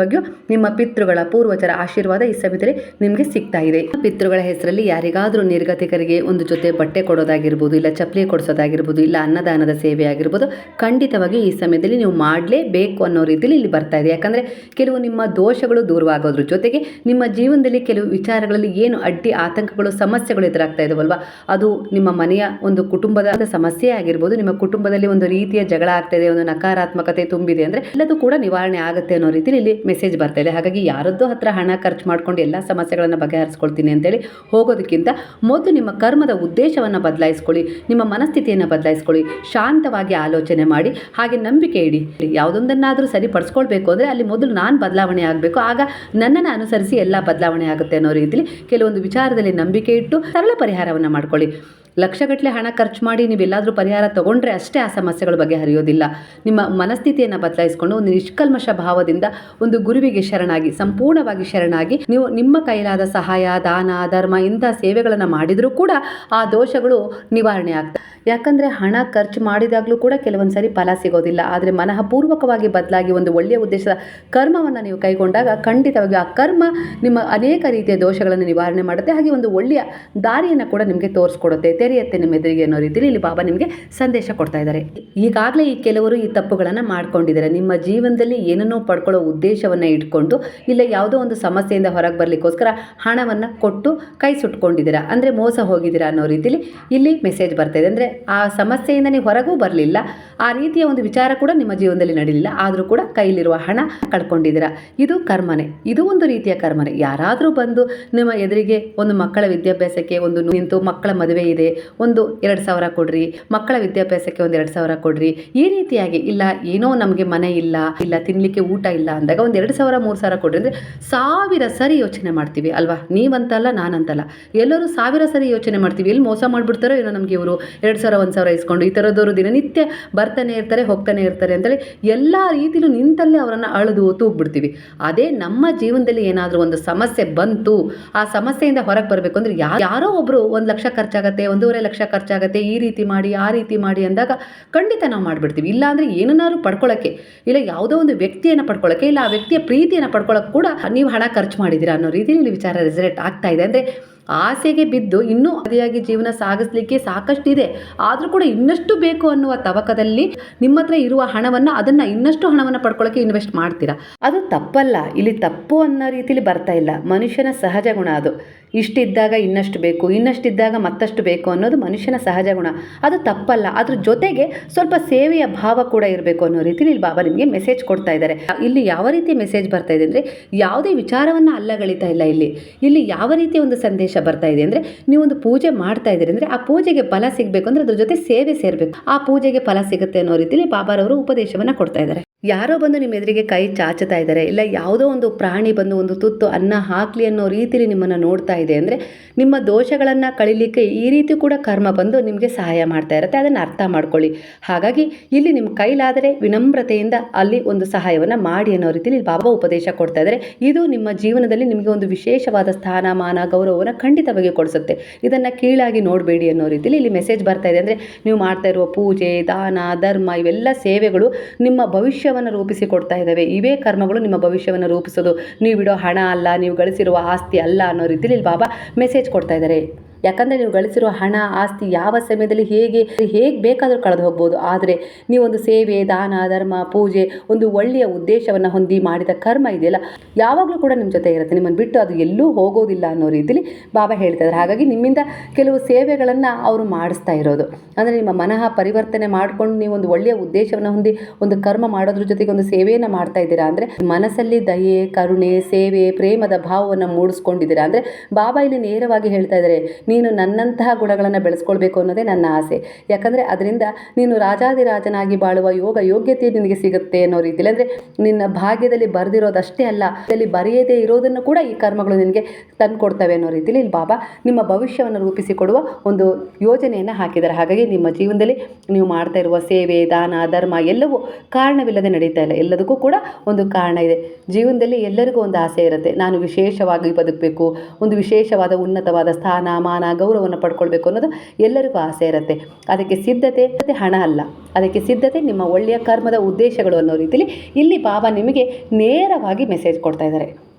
S1: ಬಗ್ಗೆಯೂ ನಿಮ್ಮ ಪಿತೃಗಳ ಪೂರ್ವಜರ ಆಶೀರ್ವಾದ ಈ ಸಮಯದಲ್ಲಿ ನಿಮಗೆ ಸಿಗ್ತಾ ಇದೆ. ಪಿತೃಗಳ ಹೆಸರಲ್ಲಿ ಯಾರಿಗಾದರೂ ನಿರ್ಗತಿಕರಿಗೆ ಒಂದು ಜೊತೆ ಬಟ್ಟೆ ಕೊಡೋದಾಗಿರ್ಬೋದು, ಇಲ್ಲ ಚಪ್ಪಲಿ ಕೊಡಿಸೋದಾಗಿರ್ಬೋದು, ಇಲ್ಲ ಅನ್ನದಾನದ ಸೇವೆ ಆಗಿರ್ಬೋದು, ಖಂಡಿತವಾಗಿ ಈ ಸಮಯದಲ್ಲಿ ನೀವು ಮಾಡಲೇಬೇಕು ಅನ್ನೋ ರೀತಿಯಲ್ಲಿ ಇಲ್ಲಿ ಬರ್ತಾ ಇದೆ. ಯಾಕಂದರೆ ಕೆಲವು ನಿಮ್ಮ ದೋಷಗಳು ದೂರವಾಗೋದ್ರ ಜೊತೆಗೆ ನಿಮ್ಮ ಜೀವನದಲ್ಲಿ ಕೆಲವು ವಿಚಾರಗಳಲ್ಲಿ ಏನು ಅಡ್ಡಿ ಆತಂಕಗಳು, ಸಮಸ್ಯೆಗಳು ಎದುರಾಗ್ತಾ ಇದಾವಲ್ವ? ಅದು ನಿಮ್ಮ ಮನೆಯ ಒಂದು ಕುಟುಂಬದ ಸಮಸ್ಯೆ ಆಗಿರ್ಬೋದು, ನಿಮ್ಮ ಕುಟುಂಬದಲ್ಲಿ ಒಂದು ರೀತಿಯ ಜಗಳ ಆಗ್ತಾ ಇದೆ, ಒಂದು ನಕಾರಾತ್ಮಕತೆ ತುಂಬಿದೆ ಅಂದರೆ ಎಲ್ಲದೂ ಕೂಡ ನಿವಾರಣೆ ಆಗುತ್ತೆ ಅನ್ನೋ ರೀತಿಯಲ್ಲಿ ಇಲ್ಲಿ ಮೆಸೇಜ್ ಬರ್ತಾ ಇದೆ. ಹಾಗಾಗಿ ಯಾರದ್ದೋ ಹತ್ರ ಹಣ ಖರ್ಚು ಮಾಡ್ಕೊಂಡು ಎಲ್ಲ ಸಮಸ್ಯೆಗಳನ್ನು ಬಗೆಹರಿಸ್ಕೊಳ್ತೀನಿ ಅಂತೇಳಿ ಹೋಗೋದಕ್ಕಿಂತ ಮೊದಲು ನಿಮ್ಮ ಕರ್ಮದ ಉದ್ದೇಶವನ್ನು ಬದಲಾಯಿಸ್ಕೊಳ್ಳಿ, ನಿಮ್ಮ ಮನಸ್ಥಿತಿಯನ್ನು ಬದಲಾಯಿಸ್ಕೊಳ್ಳಿ, ಶಾಂತವಾಗಿ ಆಲೋಚನೆ ಮಾಡಿ, ಹಾಗೆ ನಂಬಿಕೆ ಇಡಿ. ಯಾವುದೊಂದನ್ನಾದರೂ ಸರಿಪಡಿಸ್ಕೊಳ್ಬೇಕು ಅಂದರೆ ಅಲ್ಲಿ ಮೊದಲು ನಾನು ಬದಲಾವಣೆ ಆಗಬೇಕು. ಆಗ ನನ್ನನ್ನು ಅನುಸರಿಸಿ ಎಲ್ಲ ಬದಲಾವಣೆ ಆಗುತ್ತೆ ಅನ್ನೋ ರೀತಿಲಿ ಕೆಲವೊಂದು ವಿಚಾರದಲ್ಲಿ ನಂಬಿಕೆ ಇಟ್ಟು ಸರಳ ಪರಿಹಾರವನ್ನು ಮಾಡ್ಕೊಳ್ಳಿ. ಲಕ್ಷಗಟ್ಟಲೆ ಹಣ ಖರ್ಚು ಮಾಡಿ ನೀವೆಲ್ಲಾದರೂ ಪರಿಹಾರ ತಗೊಂಡ್ರೆ ಅಷ್ಟೇ ಆ ಸಮಸ್ಯೆಗಳ ಬಗ್ಗೆ ಹರಿಯೋದಿಲ್ಲ. ನಿಮ್ಮ ಮನಸ್ಥಿತಿಯನ್ನು ಬದಲಾಯಿಸಿಕೊಂಡು ಒಂದು ನಿಷ್ಕಲ್ಮಶ ಭಾವದಿಂದ ಒಂದು ಗುರುವಿಗೆ ಶರಣಾಗಿ, ಸಂಪೂರ್ಣವಾಗಿ ಶರಣಾಗಿ ನೀವು ನಿಮ್ಮ ಕೈಲಾದ ಸಹಾಯ, ದಾನ, ಧರ್ಮ ಇಂಥ ಸೇವೆಗಳನ್ನು ಮಾಡಿದರೂ ಕೂಡ ಆ ದೋಷಗಳು ನಿವಾರಣೆ ಆಗ್ತವೆ. ಯಾಕಂದರೆ ಹಣ ಖರ್ಚು ಮಾಡಿದಾಗಲೂ ಕೂಡ ಕೆಲವೊಂದು ಸರಿ ಫಲ ಸಿಗೋದಿಲ್ಲ. ಆದರೆ ಮನಃಪೂರ್ವಕವಾಗಿ ಬದಲಾಗಿ ಒಂದು ಒಳ್ಳೆಯ ಉದ್ದೇಶದ ಕರ್ಮವನ್ನು ನೀವು ಕೈಗೊಂಡಾಗ ಖಂಡಿತವಾಗಿ ಆ ಕರ್ಮ ನಿಮ್ಮ ಅನೇಕ ರೀತಿಯ ದೋಷಗಳನ್ನು ನಿವಾರಣೆ ಮಾಡುತ್ತೆ. ಹಾಗೆ ಒಂದು ಒಳ್ಳೆಯ ದಾರಿಯನ್ನು ಕೂಡ ನಿಮಗೆ ತೋರಿಸ್ಕೊಡುತ್ತೆ. ತೆರೆಯುತ್ತೆ ನಿಮ್ಮ ಎದುರಿಗೆ ಅನ್ನೋ ರೀತಿಯಲ್ಲಿ ಇಲ್ಲಿ ಬಾಬಾ ನಿಮಗೆ ಸಂದೇಶ ಕೊಡ್ತಾ ಇದ್ದಾರೆ. ಈಗಾಗಲೇ ಈ ಕೆಲವರು ಈ ತಪ್ಪುಗಳನ್ನು ಮಾಡ್ಕೊಂಡಿದ್ದಾರೆ. ನಿಮ್ಮ ಜೀವನದಲ್ಲಿ ಏನನ್ನೋ ಪಡ್ಕೊಳ್ಳೋ ಉದ್ದೇಶವನ್ನು ಇಟ್ಕೊಂಡು ಇಲ್ಲ ಯಾವುದೋ ಒಂದು ಸಮಸ್ಯೆಯಿಂದ ಹೊರಗೆ ಬರಲಿಕ್ಕೋಸ್ಕರ ಹಣವನ್ನು ಕೊಟ್ಟು ಕೈ ಸುಟ್ಕೊಂಡಿದ್ದೀರಾ? ಅಂದರೆ ಮೋಸ ಹೋಗಿದ್ದೀರಾ ಅನ್ನೋ ರೀತಿಯಲ್ಲಿ ಇಲ್ಲಿ ಮೆಸೇಜ್ ಬರ್ತಾ ಇದೆ. ಅಂದರೆ ಆ ಸಮಸ್ಯೆಯಿಂದ ನೀವು ಹೊರಗೂ ಬರಲಿಲ್ಲ. ಆ ರೀತಿಯ ಒಂದು ವಿಚಾರ ಕೂಡ ನಿಮ್ಮ ಜೀವನದಲ್ಲಿ ನಡೀಲಿಲ್ಲ. ಆದರೂ ಕೂಡ ಕೈಲಿರುವ ಹಣ ಕಳ್ಕೊಂಡಿದ್ದೀರಾ? ಇದು ಕರ್ಮನೆ. ಇದು ಒಂದು ರೀತಿಯ ಕರ್ಮನೆ. ಯಾರಾದರೂ ಬಂದು ನಿಮ್ಮ ಎದುರಿಗೆ ಒಂದು ಮಕ್ಕಳ ವಿದ್ಯಾಭ್ಯಾಸಕ್ಕೆ ಒಂದು ನಿಂತು ಮಕ್ಕಳ ಮದುವೆ ಇದೆ. ಒಂದು ಎರಡು ಸಾವಿರ ಕೊಡ್ರಿ, ಮಕ್ಕಳ ವಿದ್ಯಾಭ್ಯಾಸಕ್ಕೆ ಒಂದು ಎರಡು ಸಾವಿರ ಕೊಡ್ರಿ. ಈ ರೀತಿಯಾಗಿ ಇಲ್ಲ, ಏನೋ ನಮಗೆ ಮನೆ ಇಲ್ಲ ಇಲ್ಲ ತಿನ್ನಲಿಕ್ಕೆ ಊಟ ಇಲ್ಲ ಅಂದಾಗ ಒಂದು ಎರಡು ಸಾವಿರ, ಮೂರು ಸಾವಿರ ಕೊಡ್ರಿ ಅಂದರೆ ಸಾವಿರ ಸರಿ ಯೋಚನೆ ಮಾಡ್ತೀವಿ ಅಲ್ವಾ? ನೀವಂತಲ್ಲ, ನಾನಂತಲ್ಲ. ಎಲ್ಲರೂ ಸಾವಿರ ಸರಿ ಯೋಚನೆ ಮಾಡ್ತೀವಿ. ಎಲ್ಲಿ ಮೋಸ ಮಾಡಿಬಿಡ್ತಾರೋ ಏನೋ ನಮಗೆ ಇವರು ಎರಡು ಸಾವಿರ, ಒಂದು ಸಾವಿರ ಇಸ್ಕೊಂಡು ಈ ಥರದವರು ದಿನನಿತ್ಯ ಬರ್ತಾನೆ ಇರ್ತಾರೆ, ಹೋಗ್ತಾನೆ ಇರ್ತಾರೆ ಅಂತೇಳಿ ಎಲ್ಲ ರೀತಿಲೂ ನಿಂತಲ್ಲೇ ಅವರನ್ನು ಅಳೆದು ತೂಗ್ಬಿಡ್ತೀವಿ. ಅದೇ ನಮ್ಮ ಜೀವನದಲ್ಲಿ ಏನಾದರೂ ಒಂದು ಸಮಸ್ಯೆ ಬಂತು, ಆ ಸಮಸ್ಯೆಯಿಂದ ಹೊರಗೆ ಬರಬೇಕು ಅಂದರೆ ಯಾರು ಒಬ್ಬರು ಒಂದು ಲಕ್ಷ ಖರ್ಚಾಗತ್ತೆ ಒಂದೂವರೆ ಲಕ್ಷ ಖರ್ಚಾಗತ್ತೆ, ಈ ರೀತಿ ಮಾಡಿ, ಆ ರೀತಿ ಮಾಡಿ ಅಂದಾಗ ಖಂಡಿತ ನಾವು ಮಾಡಿಬಿಡ್ತೀವಿ. ಇಲ್ಲ ಅಂದರೆ ಏನನ್ನಾದ್ರು ಪಡ್ಕೊಳ್ಳೋಕ್ಕೆ ಇಲ್ಲ ಯಾವುದೋ ಒಂದು ವ್ಯಕ್ತಿಯನ್ನು ಪಡ್ಕೊಳ್ಳೋಕ್ಕೆ ಇಲ್ಲ ಆ ವ್ಯಕ್ತಿಯ ಪ್ರೀತಿಯನ್ನು ಪಡ್ಕೊಳ್ಳೋಕೆ ಕೂಡ ನೀವು ಹಣ ಖರ್ಚು ಮಾಡಿದ್ದೀರಾ ಅನ್ನೋ ರೀತಿಯಲ್ಲಿ ವಿಚಾರ ರಿಸಲ್ಟ್ ಆಗ್ತಾ ಇದೆ. ಅಂದರೆ ಆಸೆಗೆ ಬಿದ್ದು ಇನ್ನೂ ಅದಿಯಾಗಿ ಜೀವನ ಸಾಗಿಸ್ಲಿಕ್ಕೆ ಸಾಕಷ್ಟಿದೆ. ಆದರೂ ಕೂಡ ಇನ್ನಷ್ಟು ಬೇಕು ಅನ್ನುವ ತವಕದಲ್ಲಿ ನಿಮ್ಮ ಹತ್ರ ಇರುವ ಹಣವನ್ನು ಅದನ್ನು ಇನ್ನಷ್ಟು ಹಣವನ್ನು ಪಡ್ಕೊಳ್ಳೋಕೆ ಇನ್ವೆಸ್ಟ್ ಮಾಡ್ತೀರಾ? ಅದು ತಪ್ಪಲ್ಲ. ಇಲ್ಲಿ ತಪ್ಪು ಅನ್ನೋ ರೀತಿಲಿ ಬರ್ತಾ ಇಲ್ಲ. ಮನುಷ್ಯನ ಸಹಜ ಗುಣ ಅದು. ಇಷ್ಟಿದ್ದಾಗ ಇನ್ನಷ್ಟು ಬೇಕು, ಇನ್ನಷ್ಟಿದ್ದಾಗ ಮತ್ತಷ್ಟು ಬೇಕು ಅನ್ನೋದು ಮನುಷ್ಯನ ಸಹಜ ಗುಣ. ಅದು ತಪ್ಪಲ್ಲ. ಅದ್ರ ಜೊತೆಗೆ ಸ್ವಲ್ಪ ಸೇವೆಯ ಭಾವ ಕೂಡ ಇರಬೇಕು ಅನ್ನೋ ರೀತಿಲಿ ಇಲ್ಲಿ ಬಾಬಾ ನಿಮಗೆ ಮೆಸೇಜ್ ಕೊಡ್ತಾ ಇದ್ದಾರೆ. ಇಲ್ಲಿ ಯಾವ ರೀತಿ ಮೆಸೇಜ್ ಬರ್ತಾ ಇದೆ ಅಂದರೆ ಯಾವುದೇ ವಿಚಾರವನ್ನು ಅಲ್ಲಗಳಿತಾ ಇಲ್ಲ ಇಲ್ಲಿ. ಇಲ್ಲಿ ಯಾವ ರೀತಿಯ ಒಂದು ಸಂದೇಶ ಬರ್ತಾ ಇದೆ ಅಂದರೆ ಒಂದು ಪೂಜೆ ಮಾಡ್ತಾ ಇದ್ದೀರಿ ಅಂದರೆ ಆ ಪೂಜೆಗೆ ಫಲ ಸಿಗಬೇಕು ಅಂದರೆ ಅದ್ರ ಜೊತೆ ಸೇವೆ ಸೇರಬೇಕು. ಆ ಪೂಜೆಗೆ ಫಲ ಸಿಗುತ್ತೆ ಅನ್ನೋ ರೀತಿಯಲ್ಲಿ ಬಾಬಾರವರು ಉಪದೇಶವನ್ನು ಕೊಡ್ತಾ ಇದ್ದಾರೆ. ಯಾರೋ ಬಂದು ನಿಮ್ಮ ಎದುರಿಗೆ ಕೈ ಚಾಚುತ್ತಾ ಇದ್ದಾರೆ, ಇಲ್ಲ ಯಾವುದೋ ಒಂದು ಪ್ರಾಣಿ ಬಂದು ಒಂದು ತುತ್ತು ಅನ್ನ ಹಾಕಲಿ ಅನ್ನೋ ರೀತಿಲಿ ನಿಮ್ಮನ್ನು ನೋಡ್ತಾ ಇದೆ ಅಂದರೆ ನಿಮ್ಮ ದೋಷಗಳನ್ನು ಕಳಿಲಿಕ್ಕೆ ಈ ರೀತಿ ಕೂಡ ಕರ್ಮ ಬಂದು ನಿಮಗೆ ಸಹಾಯ ಮಾಡ್ತಾ ಇರುತ್ತೆ, ಅದನ್ನು ಅರ್ಥ ಮಾಡ್ಕೊಳ್ಳಿ. ಹಾಗಾಗಿ ಇಲ್ಲಿ ನಿಮ್ಮ ಕೈಲಾದರೆ ವಿನಮ್ರತೆಯಿಂದ ಅಲ್ಲಿ ಒಂದು ಸಹಾಯವನ್ನು ಮಾಡಿ ಅನ್ನೋ ರೀತಿಲಿ ಇಲ್ಲಿ ಬಾಬಾ ಉಪದೇಶ ಕೊಡ್ತಾ ಇದ್ದಾರೆ. ಇದು ನಿಮ್ಮ ಜೀವನದಲ್ಲಿ ನಿಮಗೆ ಒಂದು ವಿಶೇಷವಾದ ಸ್ಥಾನಮಾನ ಗೌರವವನ್ನು ಖಂಡಿತವಾಗಿ ಕೊಡಿಸುತ್ತೆ. ಇದನ್ನು ಕೀಳಾಗಿ ನೋಡಬೇಡಿ ಅನ್ನೋ ರೀತಿಯಲ್ಲಿ ಇಲ್ಲಿ ಮೆಸೇಜ್ ಬರ್ತಾ ಇದೆ ಅಂದರೆ ನೀವು ಮಾಡ್ತಾ ಇರುವ ಪೂಜೆ, ದಾನ, ಧರ್ಮ ಇವೆಲ್ಲ ಸೇವೆಗಳು ನಿಮ್ಮ ಭವಿಷ್ಯವನ್ನು ರೂಪಿಸಿ ಕೊಡ್ತಾ ಇದ್ದಾವೆ. ಇವೇ ಕರ್ಮಗಳು ನಿಮ್ಮ ಭವಿಷ್ಯವನ್ನು ರೂಪಿಸೋದು. ನೀವು ಬಿಡೋ ಹಣ ಅಲ್ಲ, ನೀವು ಗಳಿಸಿರುವ ಆಸ್ತಿ ಅಲ್ಲ ಅನ್ನೋ ರೀತಿಯಲ್ಲಿ ಬಾಬಾ ಮೆಸೇಜ್ ಕೊಡ್ತಾ ಇದ್ದಾರೆ. ಯಾಕಂದರೆ ನೀವು ಗಳಿಸಿರೋ ಹಣ, ಆಸ್ತಿ ಯಾವ ಸಮಯದಲ್ಲಿ ಹೇಗೆ ಹೇಗೆ ಬೇಕಾದರೂ ಕಳೆದು ಹೋಗ್ಬೋದು. ಆದರೆ ನೀವೊಂದು ಸೇವೆ, ದಾನ, ಧರ್ಮ, ಪೂಜೆ ಒಂದು ಒಳ್ಳೆಯ ಉದ್ದೇಶವನ್ನು ಹೊಂದಿ ಮಾಡಿದ ಕರ್ಮ ಇದೆಯಲ್ಲ, ಯಾವಾಗಲೂ ಕೂಡ ನಿಮ್ಮ ಜೊತೆ ಇರುತ್ತೆ. ನಿಮ್ಮನ್ನು ಬಿಟ್ಟು ಅದು ಎಲ್ಲೂ ಹೋಗೋದಿಲ್ಲ ಅನ್ನೋ ರೀತಿಲಿ ಬಾಬಾ ಹೇಳ್ತಾರೆ ಹಾಗಾಗಿ ನಿಮ್ಮಿಂದ ಕೆಲವು ಸೇವೆಗಳನ್ನು ಅವರು ಮಾಡಿಸ್ತಾ ಇರೋದು. ಅಂದರೆ ನಿಮ್ಮ ಮನಃ ಪರಿವರ್ತನೆ ಮಾಡಿಕೊಂಡು ನೀವು ಒಂದು ಒಳ್ಳೆಯ ಉದ್ದೇಶವನ್ನು ಹೊಂದಿ ಒಂದು ಕರ್ಮ ಮಾಡೋದ್ರ ಜೊತೆಗೆ ಒಂದು ಸೇವೆಯನ್ನು ಮಾಡ್ತಾ ಇದ್ದೀರಾ ಅಂದರೆ ಮನಸ್ಸಲ್ಲಿ ದಯೆ, ಕರುಣೆ, ಸೇವೆ, ಪ್ರೇಮದ ಭಾವವನ್ನು ಮೂಡಿಸ್ಕೊಂಡಿದ್ದೀರಾ ಅಂದರೆ ಬಾಬಾ ಇಲ್ಲಿ ನೇರವಾಗಿ ಹೇಳ್ತಾ ಇದ್ದಾರೆ ನೀನು ನನ್ನಂತಹ ಗುಣಗಳನ್ನು ಬೆಳೆಸ್ಕೊಳ್ಬೇಕು ಅನ್ನೋದೇ ನನ್ನ ಆಸೆ. ಯಾಕಂದರೆ ಅದರಿಂದ ನೀನು ರಾಜಾದಿರಾಜನಾಗಿ ಬಾಳುವ ಯೋಗ ಯೋಗ್ಯತೆ ನಿನಗೆ ಸಿಗುತ್ತೆ ಅನ್ನೋ ರೀತಿಯಲ್ಲಿ ಅಂದರೆ ನಿನ್ನ ಭಾಗ್ಯದಲ್ಲಿ ಬರೆದಿರೋದಷ್ಟೇ ಅಲ್ಲ, ಅಲ್ಲಿ ಬರೆಯದೇ ಇರೋದನ್ನು ಕೂಡ ಈ ಕರ್ಮಗಳು ನಿನಗೆ ತಂದುಕೊಡ್ತವೆ ಅನ್ನೋ ರೀತಿಯಲ್ಲಿ ಇಲ್ಲಿ ಬಾಬಾ ನಿಮ್ಮ ಭವಿಷ್ಯವನ್ನು ರೂಪಿಸಿಕೊಡುವ ಒಂದು ಯೋಜನೆಯನ್ನು ಹಾಕಿದ್ದಾರೆ. ಹಾಗಾಗಿ ನಿಮ್ಮ ಜೀವನದಲ್ಲಿ ನೀವು ಮಾಡ್ತಾ ಇರುವ ಸೇವೆ, ದಾನ, ಧರ್ಮ ಎಲ್ಲವೂ ಕಾರಣವಿಲ್ಲದೆ ನಡೀತಾ ಇಲ್ಲ. ಎಲ್ಲದಕ್ಕೂ ಕೂಡ ಒಂದು ಕಾರಣ ಇದೆ. ಜೀವನದಲ್ಲಿ ಎಲ್ಲರಿಗೂ ಒಂದು ಆಸೆ ಇರುತ್ತೆ. ನಾನು ವಿಶೇಷವಾಗಿ ಬದುಕಬೇಕು, ಒಂದು ವಿಶೇಷವಾದ ಉನ್ನತವಾದ ಸ್ಥಾನ, ಮಾನ ಗೌರವವನ್ನು ಪಡ್ಕೊಳ್ಬೇಕು ಅನ್ನೋದು ಎಲ್ಲರಿಗೂ ಆಸೆ ಇರುತ್ತೆ. ಅದಕ್ಕೆ ಸಿದ್ಧತೆ, ಮತ್ತೆ ಹಣ ಅಲ್ಲ. ಅದಕ್ಕೆ ಸಿದ್ಧತೆ ನಿಮ್ಮ ಒಳ್ಳೆಯ ಕರ್ಮದ ಉದ್ದೇಶಗಳು ಅನ್ನೋ ರೀತಿಯಲ್ಲಿ ಇಲ್ಲಿ ಬಾಬಾ ನಿಮಗೆ ನೇರವಾಗಿ ಮೆಸೇಜ್ ಕೊಡ್ತಾ ಇದ್ದಾರೆ.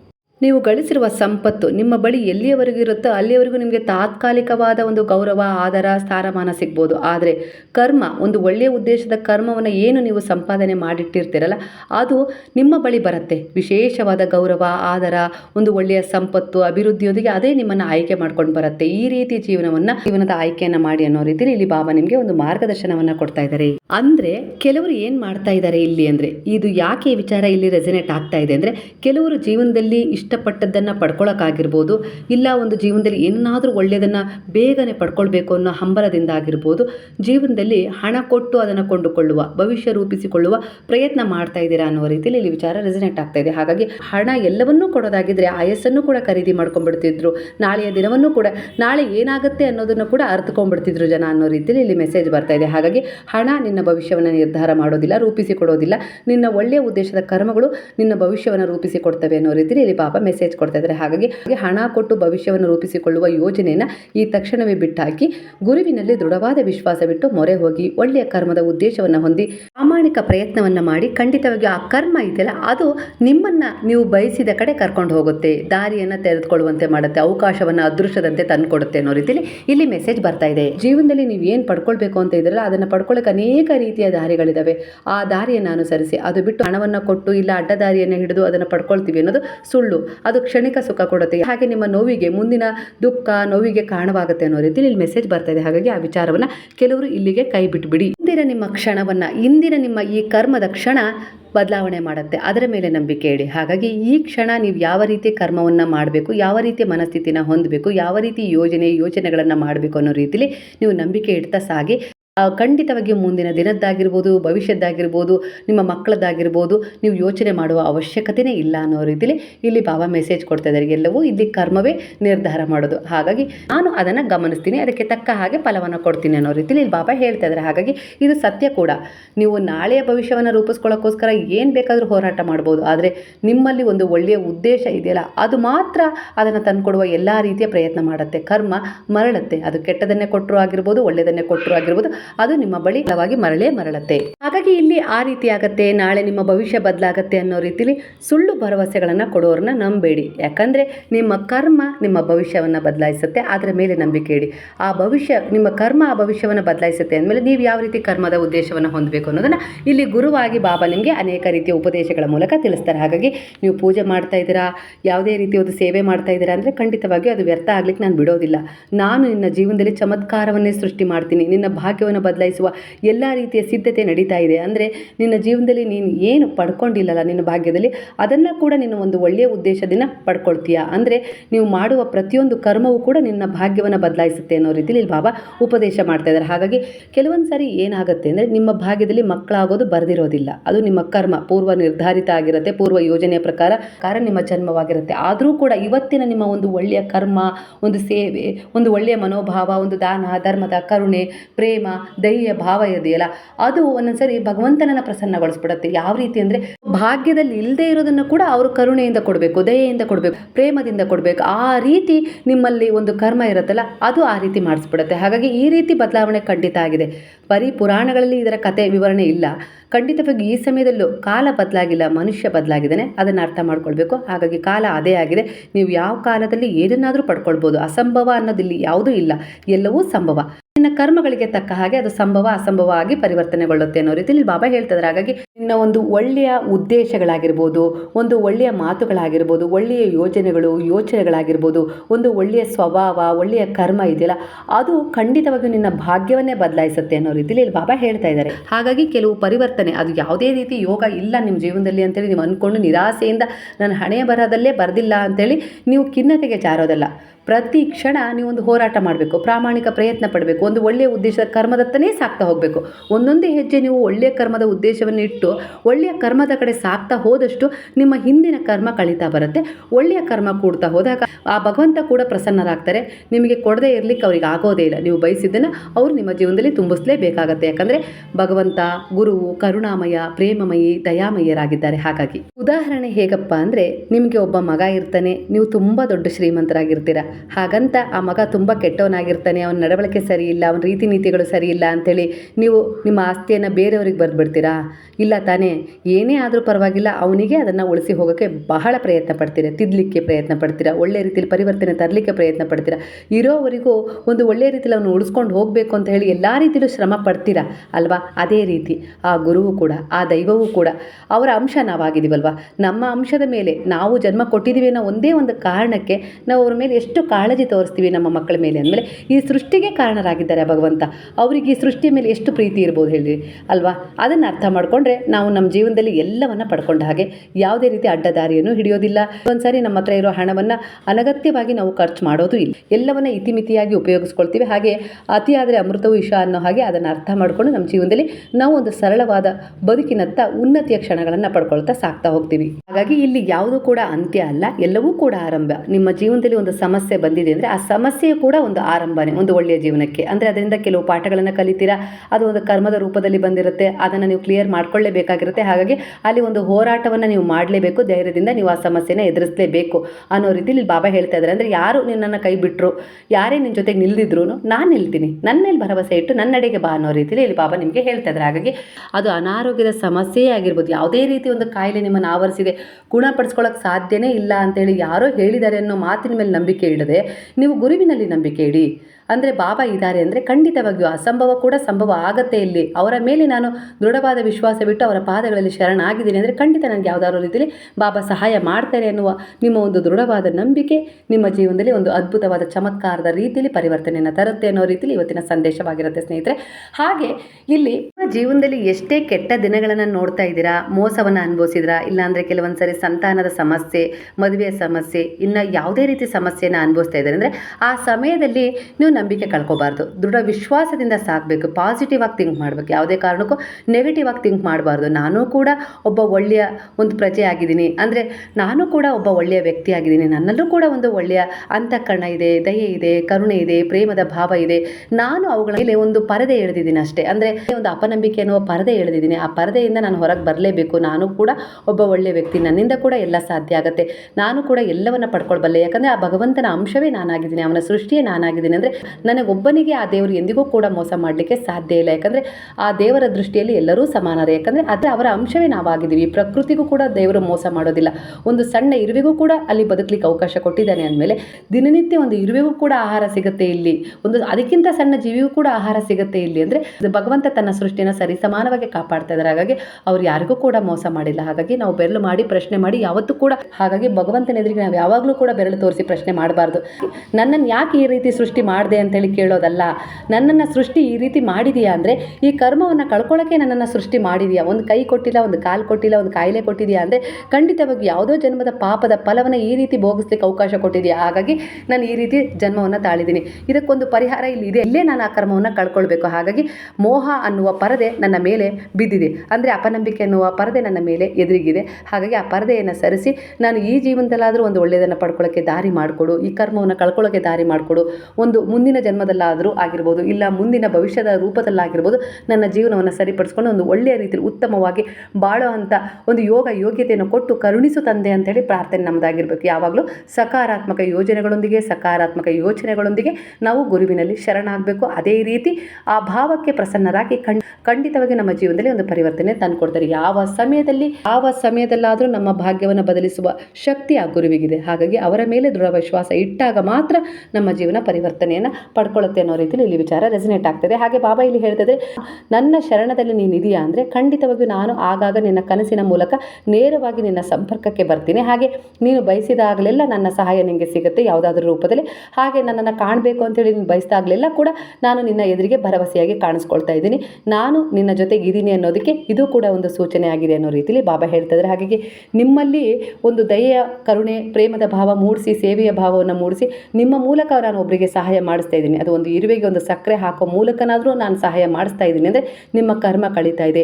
S1: ನೀವು ಗಳಿಸಿರುವ ಸಂಪತ್ತು ನಿಮ್ಮ ಬಳಿ ಎಲ್ಲಿಯವರೆಗೂ ಇರುತ್ತೋ ಅಲ್ಲಿಯವರೆಗೂ ನಿಮಗೆ ತಾತ್ಕಾಲಿಕವಾದ ಒಂದು ಗೌರವ, ಆದರ, ಸ್ಥಾನಮಾನ ಸಿಗ್ಬೋದು. ಆದರೆ ಕರ್ಮ, ಒಂದು ಒಳ್ಳೆಯ ಉದ್ದೇಶದ ಕರ್ಮವನ್ನು ಏನು ನೀವು ಸಂಪಾದನೆ ಮಾಡಿಟ್ಟಿರ್ತೀರಲ್ಲ, ಅದು ನಿಮ್ಮ ಬಳಿ ಬರುತ್ತೆ. ವಿಶೇಷವಾದ ಗೌರವ, ಆದರ, ಒಂದು ಒಳ್ಳೆಯ ಸಂಪತ್ತು, ಅಭಿವೃದ್ಧಿಯೊಂದಿಗೆ ಅದೇ ನಿಮ್ಮನ್ನು ಆಯ್ಕೆ ಮಾಡ್ಕೊಂಡು ಬರುತ್ತೆ. ಈ ರೀತಿ ಜೀವನವನ್ನು, ಜೀವನದ ಆಯ್ಕೆಯನ್ನು ಮಾಡಿ ಅನ್ನೋ ರೀತಿಯಲ್ಲಿ ಇಲ್ಲಿ ಬಾಬಾ ನಿಮಗೆ ಒಂದು ಮಾರ್ಗದರ್ಶನವನ್ನು ಕೊಡ್ತಾ ಇದ್ದಾರೆ. ಅಂದರೆ ಕೆಲವರು ಏನು ಮಾಡ್ತಾ ಇದ್ದಾರೆ ಇಲ್ಲಿ ಅಂದರೆ, ಇದು ಯಾಕೆ ವಿಚಾರ ಇಲ್ಲಿ ರೆಸನೇಟ್ ಆಗ್ತಾ ಇದೆ ಅಂದರೆ, ಕೆಲವರು ಜೀವನದಲ್ಲಿ ಇಷ್ಟಪಟ್ಟದ್ದನ್ನು ಪಡ್ಕೊಳ್ಳೋಕ್ಕಾಗಿರ್ಬೋದು ಇಲ್ಲ ಒಂದು ಜೀವನದಲ್ಲಿ ಏನಾದರೂ ಒಳ್ಳೆಯದನ್ನು ಬೇಗನೆ ಪಡ್ಕೊಳ್ಬೇಕು ಅನ್ನೋ ಹಂಬಲದಿಂದ ಆಗಿರ್ಬೋದು ಜೀವನದಲ್ಲಿ ಹಣ ಕೊಟ್ಟು ಅದನ್ನು ಕೊಂಡುಕೊಳ್ಳುವ, ಭವಿಷ್ಯ ರೂಪಿಸಿಕೊಳ್ಳುವ ಪ್ರಯತ್ನ ಮಾಡ್ತಾ ಇದ್ದೀರಾ ಅನ್ನೋ ರೀತಿಯಲ್ಲಿ ಇಲ್ಲಿ ವಿಚಾರ ರೆಸಿನೆಟ್ ಆಗ್ತಾ ಇದೆ. ಹಾಗಾಗಿ ಹಣ ಎಲ್ಲವನ್ನೂ ಕೊಡೋದಾಗಿದ್ದರೆ ಆಯಸ್ಸನ್ನು ಕೂಡ ಖರೀದಿ ಮಾಡ್ಕೊಂಡ್ಬಿಡ್ತಿದ್ರು, ನಾಳೆಯ ದಿನವನ್ನು ಕೂಡ, ನಾಳೆ ಏನಾಗುತ್ತೆ ಅನ್ನೋದನ್ನು ಕೂಡ ಅರ್ಥಕೊಂಡ್ಬಿಡ್ತಿದ್ರು ಜನ ಅನ್ನೋ ರೀತಿಯಲ್ಲಿ ಇಲ್ಲಿ ಮೆಸೇಜ್ ಬರ್ತಾ ಇದೆ. ಹಾಗಾಗಿ ಹಣ ನಿನ್ನ ಭವಿಷ್ಯವನ್ನು ನಿರ್ಧಾರ ಮಾಡೋದಿಲ್ಲ, ರೂಪಿಸಿಕೊಡೋದಿಲ್ಲ, ನಿನ್ನ ಒಳ್ಳೆಯ ಉದ್ದೇಶದ ಕರ್ಮಗಳು ನಿನ್ನ ಭವಿಷ್ಯವನ್ನು ರೂಪಿಸಿಕೊಡ್ತವೆ ಅನ್ನೋ ರೀತಿಯಲ್ಲಿ ಇಲ್ಲಿ ಪಾಪ ಮೆಸೇಜ್ ಕೊಡ್ತಾ ಇದ್ದಾರೆ ಹಾಗಾಗಿ ಹಾಗೆ ಹಣ ಕೊಟ್ಟು ಭವಿಷ್ಯವನ್ನು ರೂಪಿಸಿಕೊಳ್ಳುವ ಯೋಜನೆಯನ್ನು ಈ ತಕ್ಷಣವೇ ಬಿಟ್ಟಾಕಿ ಗುರುವಿನಲ್ಲಿ ದೃಢವಾದ ವಿಶ್ವಾಸ ಬಿಟ್ಟು ಮೊರೆ ಹೋಗಿ ಒಳ್ಳೆಯ ಕರ್ಮದ ಉದ್ದೇಶವನ್ನು ಹೊಂದಿ ಪ್ರಾಮಾಣಿಕ ಪ್ರಯತ್ನವನ್ನು ಮಾಡಿ ಖಂಡಿತವಾಗಿ ಆ ಕರ್ಮ ಇದೆಯಲ್ಲ, ಅದು ನಿಮ್ಮನ್ನು ನೀವು ಬಯಸಿದ ಕಡೆ ಕರ್ಕೊಂಡು ಹೋಗುತ್ತೆ. ದಾರಿಯನ್ನು ತೆರೆದುಕೊಳ್ಳುವಂತೆ ಮಾಡುತ್ತೆ, ಅವಕಾಶವನ್ನು ಅದೃಷ್ಟದಂತೆ ತಂದುಕೊಡುತ್ತೆ ಅನ್ನೋ ರೀತಿಯಲ್ಲಿ ಇಲ್ಲಿ ಮೆಸೇಜ್ ಬರ್ತಾ ಇದೆ. ಜೀವನದಲ್ಲಿ ನೀವು ಏನು ಪಡ್ಕೊಳ್ಬೇಕು ಅಂತ ಇದ್ರಲ್ಲ, ಅದನ್ನು ಪಡ್ಕೊಳ್ಳೋಕೆ ಅನೇಕ ರೀತಿಯ ದಾರಿಗಳಿದ್ದಾವೆ ಆ ದಾರಿಯನ್ನು ಅನುಸರಿಸಿ, ಅದು ಬಿಟ್ಟು ಹಣವನ್ನು ಕೊಟ್ಟು ಇಲ್ಲ ಅಡ್ಡ ದಾರಿಯನ್ನು ಹಿಡಿದು ಅದನ್ನು ಪಡ್ಕೊಳ್ತೀವಿ ಅನ್ನೋದು ಸುಳ್ಳು. ಅದು ಕ್ಷಣಿಕ ಸುಖ ಕೊಡುತ್ತೆ. ಹಾಗೆ ನಿಮ್ಮ ನೋವಿಗೆ, ಮುಂದಿನ ದುಃಖ, ನೋವಿಗೆ ಕಾರಣವಾಗುತ್ತೆ ಅನ್ನೋ ರೀತಿಯಲ್ಲಿ ಇಲ್ಲಿ ಮೆಸೇಜ್ ಬರ್ತಾ ಇದೆ. ಹಾಗಾಗಿ ಆ ವಿಚಾರವನ್ನು ಕೆಲವರು ಇಲ್ಲಿಗೆ ಕೈ ಬಿಟ್ಬಿಡಿ. ಇಂದಿನ ನಿಮ್ಮ ಕ್ಷಣವನ್ನು, ಇಂದಿನ ಈ ಕರ್ಮದ ಕ್ಷಣ ಬದಲಾವಣೆ ಮಾಡುತ್ತೆ. ಅದರ ಮೇಲೆ ನಂಬಿಕೆ ಇಡಿ. ಹಾಗಾಗಿ ಈ ಕ್ಷಣ ನೀವು ಯಾವ ರೀತಿ ಕರ್ಮವನ್ನು ಮಾಡಬೇಕು, ಯಾವ ರೀತಿ ಮನಸ್ಥಿತಿನ ಹೊಂದಬೇಕು, ಯಾವ ರೀತಿ ಯೋಜನೆ ಯೋಚನೆಗಳನ್ನು ಮಾಡಬೇಕು ಅನ್ನೋ ರೀತಿಲಿ ನೀವು ನಂಬಿಕೆ ಇಡ್ತಾ ಸಾಗಿ ಖಂಡಿತವಾಗಿಯೂ ಮುಂದಿನ ದಿನದ್ದಾಗಿರ್ಬೋದು, ಭವಿಷ್ಯದ್ದಾಗಿರ್ಬೋದು, ನಿಮ್ಮ ಮಕ್ಕಳದ್ದಾಗಿರ್ಬೋದು, ನೀವು ಯೋಚನೆ ಮಾಡುವ ಅವಶ್ಯಕತೆಯೇ ಇಲ್ಲ ಅನ್ನೋ ರೀತಿಲಿ ಇಲ್ಲಿ ಬಾಬಾ ಮೆಸೇಜ್ ಕೊಡ್ತಾ ಇದ್ದಾರೆ ಎಲ್ಲವೂ ಇಲ್ಲಿ ಕರ್ಮವೇ ನಿರ್ಧಾರ ಮಾಡೋದು. ಹಾಗಾಗಿ ನಾನು ಅದನ್ನು ಗಮನಿಸ್ತೀನಿ, ಅದಕ್ಕೆ ತಕ್ಕ ಹಾಗೆ ಫಲವನ್ನು ಕೊಡ್ತೀನಿ ಅನ್ನೋ ರೀತಿಯಲ್ಲಿ ಇಲ್ಲಿ ಬಾಬಾ ಹೇಳ್ತಾ ಇದ್ದಾರೆ ಹಾಗಾಗಿ ಇದು ಸತ್ಯ ಕೂಡ. ನೀವು ನಾಳೆಯ ಭವಿಷ್ಯವನ್ನು ರೂಪಿಸ್ಕೊಳ್ಳೋಕ್ಕೋಸ್ಕರ ಏನು ಬೇಕಾದರೂ ಹೋರಾಟ ಮಾಡ್ಬೋದು. ಆದರೆ ನಿಮ್ಮಲ್ಲಿ ಒಂದು ಒಳ್ಳೆಯ ಉದ್ದೇಶ ಇದೆಯಲ್ಲ, ಅದು ಮಾತ್ರ ಅದನ್ನು ತಂದುಕೊಡುವ ಎಲ್ಲ ರೀತಿಯ ಪ್ರಯತ್ನ ಮಾಡುತ್ತೆ. ಕರ್ಮ ಮರಳುತ್ತೆ. ಅದು ಕೆಟ್ಟದನ್ನೇ ಕೊಟ್ಟರು ಆಗಿರ್ಬೋದು, ಒಳ್ಳೆಯದನ್ನೇ ಕೊಟ್ಟರು ಆಗಿರ್ಬೋದು ಅದು ನಿಮ್ಮ ಬಳಿ ಫಲವಾಗಿ ಮರಳೇ ಮರಳತ್ತೆ. ಹಾಗಾಗಿ ಇಲ್ಲಿ ಆ ರೀತಿ ಆಗತ್ತೆ, ನಾಳೆ ನಿಮ್ಮ ಭವಿಷ್ಯ ಬದಲಾಗತ್ತೆ ಅನ್ನೋ ರೀತಿಲಿ ಸುಳ್ಳು ಭರವಸೆಗಳನ್ನು ಕೊಡೋರನ್ನ ನಂಬೇಡಿ. ಯಾಕಂದರೆ ನಿಮ್ಮ ಕರ್ಮ ನಿಮ್ಮ ಭವಿಷ್ಯವನ್ನು ಬದಲಾಯಿಸುತ್ತೆ ಅದರ ಮೇಲೆ ನಂಬಿಕೆ ಇಡಿ. ಆ ಭವಿಷ್ಯ, ನಿಮ್ಮ ಕರ್ಮ ಆ ಭವಿಷ್ಯವನ್ನು ಬದಲಾಯಿಸುತ್ತೆ ಅಂದಮೇಲೆ ನೀವು ಯಾವ ರೀತಿ ಕರ್ಮದ ಉದ್ದೇಶವನ್ನು ಹೊಂದಬೇಕು ಅನ್ನೋದನ್ನು ಇಲ್ಲಿ ಗುರುವಾಗಿ ಬಾಬಾ ನಿಮಗೆ ಅನೇಕ ರೀತಿಯ ಉಪದೇಶಗಳ ಮೂಲಕ ತಿಳಿಸ್ತಾರೆ. ಹಾಗಾಗಿ ನೀವು ಪೂಜೆ ಮಾಡ್ತಾ ಇದ್ದೀರಾ, ಯಾವುದೇ ರೀತಿ ಒಂದು ಸೇವೆ ಮಾಡ್ತಾ ಇದ್ದೀರಾ ಅಂದರೆ ಖಂಡಿತವಾಗಿಯೂ ಅದು ವ್ಯರ್ಥ ಆಗ್ಲಿಕ್ಕೆ ನಾನು ಬಿಡೋದಿಲ್ಲ. ನಾನು ನಿನ್ನ ಜೀವನದಲ್ಲಿ ಚಮತ್ಕಾರವನ್ನೇ ಸೃಷ್ಟಿ ಮಾಡ್ತೀನಿ, ನಿನ್ನ ಭಾಗ್ಯವನ್ನು ಭಾಗ್ಯವನ್ನು ಬದಲಾಯಿಸುವ ಎಲ್ಲ ರೀತಿಯ ಸಿದ್ಧತೆ ನಡೀತಾ ಇದೆ. ಅಂದರೆ ನಿನ್ನ ಜೀವನದಲ್ಲಿ ನೀನು ಏನು ಪಡ್ಕೊಂಡಿಲ್ಲಲ್ಲ ನಿನ್ನ ಭಾಗ್ಯದಲ್ಲಿ, ಅದನ್ನು ಕೂಡ ನೀನು ಒಂದು ಒಳ್ಳೆಯ ಉದ್ದೇಶದಿಂದ ಪಡ್ಕೊಳ್ತೀಯ. ಅಂದರೆ ನೀವು ಮಾಡುವ ಪ್ರತಿಯೊಂದು ಕರ್ಮವೂ ಕೂಡ ನಿನ್ನ ಭಾಗ್ಯವನ್ನು ಬದಲಾಯಿಸುತ್ತೆ ಅನ್ನೋ ರೀತಿಯಲ್ಲಿ ಇಲ್ಲಿ ಬಾಬಾ ಉಪದೇಶ ಮಾಡ್ತಾ ಇದ್ದಾರೆ. ಹಾಗಾಗಿ ಕೆಲವೊಂದು ಸಾರಿ ಏನಾಗುತ್ತೆ ಅಂದರೆ ನಿಮ್ಮ ಭಾಗ್ಯದಲ್ಲಿ ಮಕ್ಕಳಾಗೋದು ಬರೆದಿರೋದಿಲ್ಲ. ಅದು ನಿಮ್ಮ ಕರ್ಮ, ಪೂರ್ವ ನಿರ್ಧಾರಿತ ಆಗಿರುತ್ತೆ, ಪೂರ್ವ ಯೋಜನೆಯ ಪ್ರಕಾರ ಕಾರ ನಿಮ್ಮ ಜನ್ಮವಾಗಿರುತ್ತೆ. ಆದರೂ ಕೂಡ ಇವತ್ತಿನ ನಿಮ್ಮ ಒಂದು ಒಳ್ಳೆಯ ಕರ್ಮ, ಒಂದು ಸೇವೆ, ಒಂದು ಒಳ್ಳೆಯ ಮನೋಭಾವ, ಒಂದು ದಾನ, ಧರ್ಮದ ಕರುಣೆ, ಪ್ರೇಮ ದಯೆಯ ಭಾವ ಇದೆಯಲ್ಲ? ಅದು ಒಂದೊಂದ್ಸರಿ ಭಗವಂತನನ್ನ ಪ್ರಸನ್ನಗೊಳಿಸ್ಬಿಡುತ್ತೆ. ಯಾವ ರೀತಿ ಅಂದರೆ ಭಾಗ್ಯದಲ್ಲಿ ಇಲ್ಲದೆ ಇರೋದನ್ನು ಕೂಡ ಅವರು ಕರುಣೆಯಿಂದ ಕೊಡಬೇಕು, ದಯೆಯಿಂದ ಕೊಡಬೇಕು, ಪ್ರೇಮದಿಂದ ಕೊಡಬೇಕು. ಆ ರೀತಿ ನಿಮ್ಮಲ್ಲಿ ಒಂದು ಕರ್ಮ ಇರುತ್ತಲ್ಲ, ಅದು ಆ ರೀತಿ ಮಾಡಿಸ್ಬಿಡುತ್ತೆ. ಹಾಗಾಗಿ ಈ ರೀತಿ ಬದಲಾವಣೆ ಖಂಡಿತ ಆಗಿದೆ. ಬರೀ ಪುರಾಣಗಳಲ್ಲಿ ಇದರ ಕತೆ ವಿವರಣೆ ಇಲ್ಲ. ಖಂಡಿತವಾಗಿ ಈ ಸಮಯದಲ್ಲೂ ಕಾಲ ಬದಲಾಗಿಲ್ಲ, ಮನುಷ್ಯ ಬದಲಾಗಿದ್ದಾನೆ. ಅದನ್ನು ಅರ್ಥ ಮಾಡ್ಕೊಳ್ಬೇಕು. ಹಾಗಾಗಿ ಕಾಲ ಅದೇ ಆಗಿದೆ. ನೀವು ಯಾವ ಕಾಲದಲ್ಲಿ ಏನನ್ನಾದರೂ ಪಡ್ಕೊಳ್ಬೋದು. ಅಸಂಭವ ಅನ್ನೋದಿಲ್ಲಿ ಯಾವುದೂ ಇಲ್ಲ. ಎಲ್ಲವೂ ಸಂಭವ. ನಿನ್ನ ಕರ್ಮಗಳಿಗೆ ತಕ್ಕ ಹಾಗೆ ಅದು ಸಂಭವ ಅಸಂಭವ ಆಗಿ ಪರಿವರ್ತನೆಗೊಳ್ಳುತ್ತೆ ಅನ್ನೋ ರೀತಿಯಲ್ಲಿ ಬಾಬಾ ಹೇಳ್ತಿದ್ದಾರೆ. ಹಾಗಾಗಿ ನಿನ್ನ ಒಂದು ಒಳ್ಳೆಯ ಉದ್ದೇಶಗಳಾಗಿರ್ಬೋದು, ಒಂದು ಒಳ್ಳೆಯ ಮಾತುಗಳಾಗಿರ್ಬೋದು, ಒಳ್ಳೆಯ ಯೋಜನೆಗಳು, ಯೋಚನೆಗಳಾಗಿರ್ಬೋದು, ಒಂದು ಒಳ್ಳೆಯ ಸ್ವಭಾವ, ಒಳ್ಳೆಯ ಕರ್ಮ ಇದೆಯಲ್ಲ, ಅದು ಖಂಡಿತವಾಗಿಯೂ ನಿನ್ನ ಭಾಗ್ಯವನ್ನೇ ಬದಲಾಯಿಸುತ್ತೆ ಅನ್ನೋ ರೀತಿಯಲ್ಲಿ ಇಲ್ಲಿ ಬಾಬಾ ಹೇಳ್ತಾ ಇದ್ದಾರೆ. ಹಾಗಾಗಿ ಕೆಲವು ಪರಿವರ್ತನೆ, ಅದು ಯಾವುದೇ ರೀತಿ ಯೋಗ ಇಲ್ಲ ನಿಮ್ಮ ಜೀವನದಲ್ಲಿ ಅಂತೇಳಿ ನೀವು ಅಂದ್ಕೊಂಡು ನಿರಾಸೆಯಿಂದ ನಾನು ಹಣೆಯ ಬರದಲ್ಲೇ ಬರೆದಿಲ್ಲ ಅಂತೇಳಿ ನೀವು ಖಿನ್ನತೆಗೆ ಜಾರೋದಲ್ಲ. ಪ್ರತಿ ಕ್ಷಣ ನೀವೊಂದು ಹೋರಾಟ ಮಾಡಬೇಕು, ಪ್ರಾಮಾಣಿಕ ಪ್ರಯತ್ನ ಪಡಬೇಕು, ಒಂದು ಒಳ್ಳೆಯ ಉದ್ದೇಶದ ಕರ್ಮದತ್ತನೇ ಸಾಕ್ತಾ ಹೋಗಬೇಕು. ಒಂದೊಂದೇ ಹೆಜ್ಜೆ ನೀವು ಒಳ್ಳೆಯ ಕರ್ಮದ ಉದ್ದೇಶವನ್ನು ಇಟ್ಟು ಒಳ್ಳೆಯ ಕರ್ಮದ ಕಡೆ ಸಾಕ್ತಾ ಹೋದಷ್ಟು ನಿಮ್ಮ ಹಿಂದಿನ ಕರ್ಮ ಕಳೀತಾ ಬರುತ್ತೆ. ಒಳ್ಳೆಯ ಕರ್ಮ ಕೂಡ್ತಾ ಹೋದಾಗ ಆ ಭಗವಂತ ಕೂಡ ಪ್ರಸನ್ನರಾಗ್ತಾರೆ. ನಿಮಗೆ ಕೊಡದೇ ಇರಲಿಕ್ಕೆ ಅವ್ರಿಗೆ ಆಗೋದೇ ಇಲ್ಲ. ನೀವು ಬಯಸಿದ್ದನ್ನು ಅವರು ನಿಮ್ಮ ಜೀವನದಲ್ಲಿ ತುಂಬಿಸಲೇಬೇಕಾಗತ್ತೆ. ಯಾಕಂದರೆ ಭಗವಂತ ಗುರುವು ಕರುಣಾಮಯ, ಪ್ರೇಮಮಯಿ ದಯಾಮಯರಾಗಿದ್ದಾರೆ ಹಾಗಾಗಿ ಉದಾಹರಣೆ ಹೇಗಪ್ಪ ಅಂದರೆ ನಿಮಗೆ ಒಬ್ಬ ಮಗ ಇರ್ತಾನೆ. ನೀವು ತುಂಬ ದೊಡ್ಡ ಶ್ರೀಮಂತರಾಗಿರ್ತೀರ. ಹಾಗಂತ ಆ ಮಗ ತುಂಬ ಕೆಟ್ಟವನಾಗಿರ್ತಾನೆ. ಅವನ ನಡವಳಿಕೆ ಸರಿ ಇಲ್ಲ. ಅವನ ರೀತಿ ನೀತಿಗಳು ಸರಿ ಇಲ್ಲ ಅಂಥೇಳಿ ನೀವು ನಿಮ್ಮ ಆಸ್ತಿಯನ್ನು ಬೇರೆಯವ್ರಿಗೆ ಬರೆದ್ಬಿಡ್ತೀರಾ? ಇಲ್ಲ ತಾನೇ. ಏನೇ ಆದರೂ ಪರವಾಗಿಲ್ಲ, ಅವನಿಗೆ ಅದನ್ನು ಉಳಿಸಿ ಹೋಗೋಕ್ಕೆ ಬಹಳ ಪ್ರಯತ್ನ ಪಡ್ತೀರಾ ತಿದ್ದಲಿಕ್ಕೆ ಪ್ರಯತ್ನ ಪಡ್ತೀರಾ, ಒಳ್ಳೆ ರೀತಿಯಲ್ಲಿ ಪರಿವರ್ತನೆ ತರಲಿಕ್ಕೆ ಪ್ರಯತ್ನ ಪಡ್ತೀರಾ. ಇರೋವರೆಗೂ ಒಂದು ಒಳ್ಳೆಯ ರೀತಿಯಲ್ಲಿ ಅವನು ಉಳಿಸ್ಕೊಂಡು ಹೋಗಬೇಕು ಅಂತ ಹೇಳಿ ಎಲ್ಲ ರೀತಿಯಲ್ಲೂ ಶ್ರಮ ಪಡ್ತೀರಾ, ಅಲ್ವಾ? ಅದೇ ರೀತಿ. ಆ ಗುರುವು ಕೂಡ, ಆ ದೈವವೂ ಕೂಡ, ಅವರ ಅಂಶ ನಾವಾಗಿದ್ದೀವಲ್ವಾ ನಮ್ಮ ಅಂಶದ ಮೇಲೆ ನಾವು ಜನ್ಮ ಕೊಟ್ಟಿದ್ದೀವಿ ಅನ್ನೋ ಒಂದೇ ಒಂದು ಕಾರಣಕ್ಕೆ ನಾವು ಅವ್ರ ಮೇಲೆ ಎಷ್ಟು ಕಾಳಜಿ ತೋರಿಸ್ತೀವಿ ನಮ್ಮ ಮಕ್ಕಳ ಮೇಲೆ ಅಂದಮೇಲೆ, ಈ ಸೃಷ್ಟಿಗೆ ಕಾರಣರಾಗಿದ್ದಾರೆ ಭಗವಂತ. ಅವರಿಗೆ ಈ ಸೃಷ್ಟಿಯ ಮೇಲೆ ಎಷ್ಟು ಪ್ರೀತಿ ಇರ್ಬೋದು ಹೇಳಿ ಅಲ್ವಾ? ಅದನ್ನು ಅರ್ಥ ಮಾಡಿಕೊಂಡ್ರೆ ನಾವು ನಮ್ಮ ಜೀವನದಲ್ಲಿ ಎಲ್ಲವನ್ನ ಪಡ್ಕೊಂಡ ಹಾಗೆ ಯಾವುದೇ ರೀತಿ ಅಡ್ಡದಾರಿಯನ್ನು ಹಿಡಿಯೋದಿಲ್ಲ. ಒಂದ್ಸಾರಿ ನಮ್ಮ ಹತ್ರ ಇರೋ ಹಣವನ್ನು ಅನಗತ್ಯವಾಗಿ ನಾವು ಖರ್ಚು ಮಾಡೋದು ಇಲ್ಲ. ಎಲ್ಲವನ್ನ ಇತಿಮಿತಿಯಾಗಿ ಉಪಯೋಗಿಸ್ಕೊಳ್ತೀವಿ. ಹಾಗೆ ಅತಿಯಾದರೆ ಅಮೃತವು ವಿಷ ಅನ್ನೋ ಹಾಗೆ ಅದನ್ನು ಅರ್ಥ ಮಾಡಿಕೊಂಡು ನಮ್ಮ ಜೀವನದಲ್ಲಿ ನಾವು ಒಂದು ಸರಳವಾದ ಬದುಕಿನತ್ತ ಉನ್ನತಿಯ ಕ್ಷಣಗಳನ್ನು ಪಡ್ಕೊಳ್ತಾ ಸಾಕ್ತಾ ಹೋಗ್ತೀವಿ. ಹಾಗಾಗಿ ಇಲ್ಲಿ ಯಾವುದು ಕೂಡ ಅಂತ್ಯ ಅಲ್ಲ, ಎಲ್ಲವೂ ಕೂಡ ಆರಂಭ. ನಿಮ್ಮ ಜೀವನದಲ್ಲಿ ಒಂದು ಸಮಸ್ಯೆ ಬಂದಿದೆ ಅಂದರೆ ಆ ಸಮಸ್ಯೆಯು ಕೂಡ ಒಂದು ಆರಂಭನೇ, ಒಂದು ಒಳ್ಳೆಯ ಜೀವನಕ್ಕೆ. ಅಂದರೆ ಅದರಿಂದ ಕೆಲವು ಪಾಠಗಳನ್ನು ಕಲಿತೀರಾ? ಅದು ಒಂದು ಕರ್ಮದ ರೂಪದಲ್ಲಿ ಬಂದಿರುತ್ತೆ. ಅದನ್ನು ನೀವು ಕ್ಲಿಯರ್ ಮಾಡ್ಕೊಳ್ಳೇಬೇಕಾಗಿರುತ್ತೆ ಹಾಗಾಗಿ ಅಲ್ಲಿ ಒಂದು ಹೋರಾಟವನ್ನು ನೀವು ಮಾಡಲೇಬೇಕು. ಧೈರ್ಯದಿಂದ ನೀವು ಆ ಸಮಸ್ಯೆನ ಎದುರಿಸಲೇಬೇಕು ಅನ್ನೋ ರೀತಿಲಿ ಬಾಬಾ ಹೇಳ್ತಾ ಇದ್ದಾರೆ. ಅಂದರೆ ಯಾರು ನಿನ್ನನ್ನು ಕೈ ಬಿಟ್ಟರು ಯಾರೇ ನಿನ್ನ ಜೊತೆಗೆ ನಿಲ್ದಿದ್ರು ನಾನು ನಿಲ್ತೀನಿ. ನನ್ನ ಮೇಲೆ ಭರವಸೆ ಇಟ್ಟು ನನ್ನಡೆಗೆ ಬಾ ಅನ್ನೋ ರೀತಿಲಿ ಇಲ್ಲಿ ಬಾಬಾ ನಿಮಗೆ ಹೇಳ್ತಾ ಇದ್ದಾರೆ. ಹಾಗಾಗಿ ಅದು ಅನಾರೋಗ್ಯದ ಸಮಸ್ಯೆಯೇ ಆಗಿರ್ಬೋದು. ಯಾವುದೇ ರೀತಿ ಒಂದು ಕಾಯಿಲೆ ನಿಮ್ಮನ್ನು ಆವರಿಸಿದೆ ಗುಣಪಡಿಸ್ಕೊಳ್ಳೋಕೆ ಸಾಧ್ಯನೇ ಇಲ್ಲ ಅಂತೇಳಿ ಯಾರೋ ಹೇಳಿದ್ದಾರೆ ಅನ್ನೋ ಮಾತಿನ ಮೇಲೆ ನಂಬಿಕೆ ಇಡದೆ, ನೀವು ಗುರುವಿನಲ್ಲಿ ನಂಬಿಕೆ ಇಡಿ. ಅಂದರೆ ಬಾಬಾ ಇದ್ದಾರೆ ಅಂದರೆ ಖಂಡಿತವಾಗಿಯೂ ಅಸಂಭವ ಕೂಡ ಸಂಭವ ಆಗತ್ತೆ ಇಲ್ಲಿ. ಅವರ ಮೇಲೆ ನಾನು ದೃಢವಾದ ವಿಶ್ವಾಸವಿಟ್ಟು ಅವರ ಪಾದಗಳಲ್ಲಿ ಶರಣಾಗಿದ್ದೀನಿ ಅಂದರೆ ಖಂಡಿತ ನನಗೆ ಯಾವುದಾದ್ರು ರೀತಿಯಲ್ಲಿ ಬಾಬಾ ಸಹಾಯ ಮಾಡ್ತಾರೆ ಅನ್ನುವ ನಿಮ್ಮ ಒಂದು ದೃಢವಾದ ನಂಬಿಕೆ ನಿಮ್ಮ ಜೀವನದಲ್ಲಿ ಒಂದು ಅದ್ಭುತವಾದ ಚಮತ್ಕಾರದ ರೀತಿಯಲ್ಲಿ ಪರಿವರ್ತನೆಯನ್ನು ತರುತ್ತೆ ಅನ್ನೋ ರೀತಿಯಲ್ಲಿ ಇವತ್ತಿನ ಸಂದೇಶವಾಗಿರುತ್ತೆ ಸ್ನೇಹಿತರೆ. ಹಾಗೆ ಇಲ್ಲಿ ಜೀವನದಲ್ಲಿ ಎಷ್ಟೇ ಕೆಟ್ಟ ದಿನಗಳನ್ನು ನೋಡ್ತಾ ಇದ್ದೀರಾ, ಮೋಸವನ್ನು ಅನುಭವಿಸಿದ್ರಾ, ಇಲ್ಲಾಂದರೆ ಕೆಲವೊಂದು ಸರಿ ಸಂತಾನದ ಸಮಸ್ಯೆ, ಮದುವೆಯ ಸಮಸ್ಯೆ, ಇನ್ನು ಯಾವುದೇ ರೀತಿ ಸಮಸ್ಯೆಯನ್ನು ಅನುಭವಿಸ್ತಾ ಇದ್ದಾರೆ ಅಂದರೆ ಆ ಸಮಯದಲ್ಲಿ ನೀವು ನಂಬಿಕೆ ಕಳ್ಕೊಬಾರ್ದು. ದೃಢ ವಿಶ್ವಾಸದಿಂದ ಸಾಕಬೇಕು ಪಾಸಿಟಿವ್ ಆಗಿ ಥಿಂಕ್ ಮಾಡಬೇಕು. ಯಾವುದೇ ಕಾರಣಕ್ಕೂ ನೆಗೆಟಿವ್ ಆಗಿ ಥಿಂಕ್ ಮಾಡಬಾರ್ದು. ನಾನು ಕೂಡ ಒಬ್ಬ ಒಳ್ಳೆಯ ಒಂದು ಪ್ರಜೆ ಆಗಿದ್ದೀನಿ. ಅಂದರೆ ನಾನು ಕೂಡ ಒಬ್ಬ ಒಳ್ಳೆಯ ವ್ಯಕ್ತಿ ಆಗಿದ್ದೀನಿ. ನನ್ನಲ್ಲೂ ಕೂಡ ಒಂದು ಒಳ್ಳೆಯ ಅಂತಃಕರಣ ಇದೆ, ದಯೆ ಇದೆ, ಕರುಣೆ ಇದೆ, ಪ್ರೇಮದ ಭಾವ ಇದೆ. ನಾನು ಅವುಗಳ ಮೇಲೆ ಒಂದು ಪರದೆ ಎಳೆದಿದ್ದೀನಿ ಅಷ್ಟೇ. ಅಂದರೆ ಒಂದು ಅಪನಂಬಿಕೆ ಅನ್ನುವ ಪರದೆ ಎಳೆದಿದ್ದೀನಿ. ಆ ಪರದೆಯಿಂದ ನಾನು ಹೊರಗೆ ಬರಲೇಬೇಕು. ನಾನು ಕೂಡ ಒಬ್ಬ ಒಳ್ಳೆಯ ವ್ಯಕ್ತಿ. ನನ್ನಿಂದ ಕೂಡ ಎಲ್ಲ ಸಾಧ್ಯ ಆಗುತ್ತೆ. ನಾನು ಕೂಡ ಎಲ್ಲವನ್ನು ಪಡ್ಕೊಳ್ಬಲ್ಲೆ. ಯಾಕಂದರೆ ಆ ಭಗವಂತನ ಅಂಶವೇ ನಾನಾಗಿದ್ದೀನಿ. ಅವನ ಸೃಷ್ಟಿಯೇ ನಾನಾಗಿದ್ದೀನಿ. ಅಂದರೆ ನನಗೊಬ್ಬನಿಗೆ ಆ ದೇವರು ಎಂದಿಗೂ ಕೂಡ ಮೋಸ ಮಾಡಲಿಕ್ಕೆ ಸಾಧ್ಯ ಇಲ್ಲ. ಯಾಕಂದರೆ ಆ ದೇವರ ದೃಷ್ಟಿಯಲ್ಲಿ ಎಲ್ಲರೂ ಸಮಾನರೇ. ಯಾಕಂದರೆ ಅದೇ ಅವರ ಅಂಶವೇ ನಾವಾಗಿದ್ದೀವಿ. ಪ್ರಕೃತಿಗೂ ಕೂಡ ದೇವರು ಮೋಸ ಮಾಡೋದಿಲ್ಲ. ಒಂದು ಸಣ್ಣ ಇರುವೆಗೂ ಕೂಡ ಅಲ್ಲಿ ಬದುಕಲಿಕ್ಕೆ ಅವಕಾಶ ಕೊಟ್ಟಿದ್ದಾನೆ ಅಂದಮೇಲೆ ದಿನನಿತ್ಯ ಒಂದು ಇರುವೆಗೂ ಕೂಡ ಆಹಾರ ಸಿಗುತ್ತೆ ಇಲ್ಲಿ. ಒಂದು ಅದಕ್ಕಿಂತ ಸಣ್ಣ ಜೀವಿಗೂ ಕೂಡ ಆಹಾರ ಸಿಗುತ್ತೆ ಇಲ್ಲಿ. ಅಂದರೆ ಭಗವಂತ ತನ್ನ ಸೃಷ್ಟಿನ ಸರಿ ಸಮಾನವಾಗಿ ಕಾಪಾಡ್ತಾ ಇದ್ದಾರೆ. ಹಾಗಾಗಿ ಅವ್ರು ಯಾರಿಗೂ ಕೂಡ ಮೋಸ ಮಾಡಿಲ್ಲ. ಹಾಗಾಗಿ ನಾವು ಬೆರಳು ಮಾಡಿ ಪ್ರಶ್ನೆ ಮಾಡಿ ಯಾವತ್ತೂ ಕೂಡ ಹಾಗಾಗಿ ಭಗವಂತನ ಎದುರಿಗೆ ನಾವು ಯಾವಾಗಲೂ ಕೂಡ ಬೆರಳು ತೋರಿಸಿ ಪ್ರಶ್ನೆ ಮಾಡಬಾರ್ದು. ನನ್ನನ್ನು ಯಾಕೆ ಈ ರೀತಿ ಸೃಷ್ಟಿ ಮಾಡ್ದ ಮಾಡಿದೆ ಅಂತೇಳಿ ಕೇಳೋದಲ್ಲ. ನನ್ನನ್ನು ಸೃಷ್ಟಿ ಈ ರೀತಿ ಮಾಡಿದೆಯಾ ಅಂದರೆ, ಈ ಕರ್ಮವನ್ನು ಕಳ್ಕೊಳ್ಳೋಕ್ಕೆ ನನ್ನನ್ನು ಸೃಷ್ಟಿ ಮಾಡಿದೆಯಾ? ಒಂದು ಕೈ ಕೊಟ್ಟಿಲ್ಲ, ಒಂದು ಕಾಲು ಕೊಟ್ಟಿಲ್ಲ, ಒಂದು ಕಾಯಿಲೆ ಕೊಟ್ಟಿದೆಯಾ ಅಂದರೆ, ಖಂಡಿತವಾಗಿ ಯಾವುದೋ ಜನ್ಮದ ಪಾಪದ ಫಲವನ್ನು ಈ ರೀತಿ ಭೋಗಿಸ್ಲಿಕ್ಕೆ ಅವಕಾಶ ಕೊಟ್ಟಿದೆಯಾ? ಹಾಗಾಗಿ ನಾನು ಈ ರೀತಿ ಜನ್ಮವನ್ನು ತಾಳಿದ್ದೀನಿ. ಇದಕ್ಕೊಂದು ಪರಿಹಾರ ಇಲ್ಲಿ ಇದೆ. ಇಲ್ಲೇ ನಾನು ಆ ಕರ್ಮವನ್ನು ಕಳ್ಕೊಳ್ಬೇಕು. ಹಾಗಾಗಿ ಮೋಹ ಅನ್ನುವ ಪರದೆ ನನ್ನ ಮೇಲೆ ಬಿದ್ದಿದೆ. ಅಂದರೆ ಅಪನಂಬಿಕೆ ಅನ್ನುವ ಪರದೆ ನನ್ನ ಮೇಲೆ ಎದುರಿಗಿದೆ. ಹಾಗಾಗಿ ಆ ಪರದೆಯನ್ನು ಸರಿಸಿ ನಾನು ಈ ಜೀವನದಲ್ಲಾದರೂ ಒಂದು ಒಳ್ಳೆಯದನ್ನು ಪಡ್ಕೊಳ್ಳೋಕ್ಕೆ ದಾರಿ ಮಾಡಿಕೊಡು. ಈ ಕರ್ಮವನ್ನು ಕಳ್ಕೊಳ್ಳೋಕ್ಕೆ ದಾರಿ ಮಾಡಿಕೊಡು. ಒಂದು ಮುಂದಿನ ಜನ್ಮದಲ್ಲಾದರೂ ಆಗಿರ್ಬೋದು, ಇಲ್ಲ ಮುಂದಿನ ಭವಿಷ್ಯದ ರೂಪದಲ್ಲಾಗಿರ್ಬೋದು, ನನ್ನ ಜೀವನವನ್ನು ಸರಿಪಡಿಸ್ಕೊಂಡು ಒಂದು ಒಳ್ಳೆಯ ರೀತಿಯಲ್ಲಿ ಉತ್ತಮವಾಗಿ ಬಾಳೋ ಅಂಥ ಒಂದು ಯೋಗ ಯೋಗ್ಯತೆಯನ್ನು ಕೊಟ್ಟು ಕರುಣಿಸು ತಂದೆ ಅಂತೇಳಿ ಪ್ರಾರ್ಥನೆ ನಮ್ಮದಾಗಿರ್ಬೇಕು ಯಾವಾಗಲೂ ಸಕಾರಾತ್ಮಕ ಯೋಜನೆಗಳೊಂದಿಗೆ, ಸಕಾರಾತ್ಮಕ ಯೋಚನೆಗಳೊಂದಿಗೆ ನಾವು ಗುರುವಿನಲ್ಲಿ ಶರಣಾಗಬೇಕು. ಅದೇ ರೀತಿ ಆ ಭಾವಕ್ಕೆ ಪ್ರಸನ್ನರಾಗಿ ಖಂಡ್, ಖಂಡಿತವಾಗಿ ನಮ್ಮ ಜೀವನದಲ್ಲಿ ಒಂದು ಪರಿವರ್ತನೆ ತಂದುಕೊಡ್ತಾರೆ. ಯಾವ ಸಮಯದಲ್ಲಿ, ಯಾವ ಸಮಯದಲ್ಲಾದರೂ ನಮ್ಮ ಭಾಗ್ಯವನ್ನು ಬದಲಿಸುವ ಶಕ್ತಿ ಆ ಗುರುವಿಗಿದೆ. ಹಾಗಾಗಿ ಅವರ ಮೇಲೆ ದೃಢ ವಿಶ್ವಾಸ ಇಟ್ಟಾಗ ಮಾತ್ರ ನಮ್ಮ ಜೀವನ ಪರಿವರ್ತನೆಯನ್ನು ಪಡ್ಕೊಳ್ಳುತ್ತೆ ಅನ್ನೋ ರೀತಿಯಲ್ಲಿ ಇಲ್ಲಿ ವಿಚಾರ ರೆಸಿನೇಟ್ ಆಗ್ತದೆ. ಹಾಗೆ ಬಾಬಾ ಇಲ್ಲಿ ಹೇಳ್ತಿದ್ರೆ, ನನ್ನ ಶರಣದಲ್ಲಿ ನೀನು ಇದೆಯಾ? ಅಂದರೆ, ಖಂಡಿತವಾಗಿಯೂ ನಾನು ಆಗಾಗ ನಿನ್ನ ಕನಸಿನ ಮೂಲಕ ನೇರವಾಗಿ ನಿನ್ನ ಸಂಪರ್ಕಕ್ಕೆ ಬರ್ತೀನಿ. ಹಾಗೆ ನೀನು ಬಯಸಿದಾಗಲೆಲ್ಲ ನನ್ನ ಸಹಾಯ ನಿಮಗೆ ಸಿಗುತ್ತೆ ಯಾವುದಾದ್ರೂ ರೂಪದಲ್ಲಿ. ಹಾಗೆ ನನ್ನನ್ನು ಕಾಣಬೇಕು ಅಂತೇಳಿ ನೀನು ಬಯಸಿದಾಗಲೆಲ್ಲ ಕೂಡ ನಾನು ನಿನ್ನ ಎದುರಿಗೆ ಭರವಸೆಯಾಗಿ ಕಾಣಿಸ್ಕೊಳ್ತಾ ಇದ್ದೀನಿ. ನಾನು ನಿನ್ನ ಜೊತೆಗೆ ಇದ್ದೀನಿ ಅನ್ನೋದಕ್ಕೆ ಇದು ಕೂಡ ಒಂದು ಸೂಚನೆ ಆಗಿದೆ ಅನ್ನೋ ರೀತಿಯಲ್ಲಿ ಬಾಬಾ ಹೇಳ್ತಿದ್ದಾರೆ. ಹಾಗಾಗಿ ನಿಮ್ಮಲ್ಲಿ ಒಂದು ದಯೆಯ, ಕರುಣೆ, ಪ್ರೇಮದ ಭಾವ ಮೂಡಿಸಿ, ಸೇವೆಯ ಭಾವವನ್ನು ಮೂಡಿಸಿ ನಿಮ್ಮ ಮೂಲಕ ನಾನು ಒಬ್ಬರಿಗೆ ಸಹಾಯ ಮಾಡಿಸ್ತಾ ಇದ್ದೀನಿ. ಅದು ಒಂದು ಇರುವೆಗೆ ಒಂದು ಸಕ್ಕರೆ ಹಾಕೋ ಮೂಲಕನಾದರೂ ನಾನು ಸಹಾಯ ಮಾಡಿಸ್ತಾ ಇದ್ದೀನಿ. ಅಂದರೆ ನಿಮ್ಮ ಕರ್ಮ ಕಳೀತಾ ಇದೆ.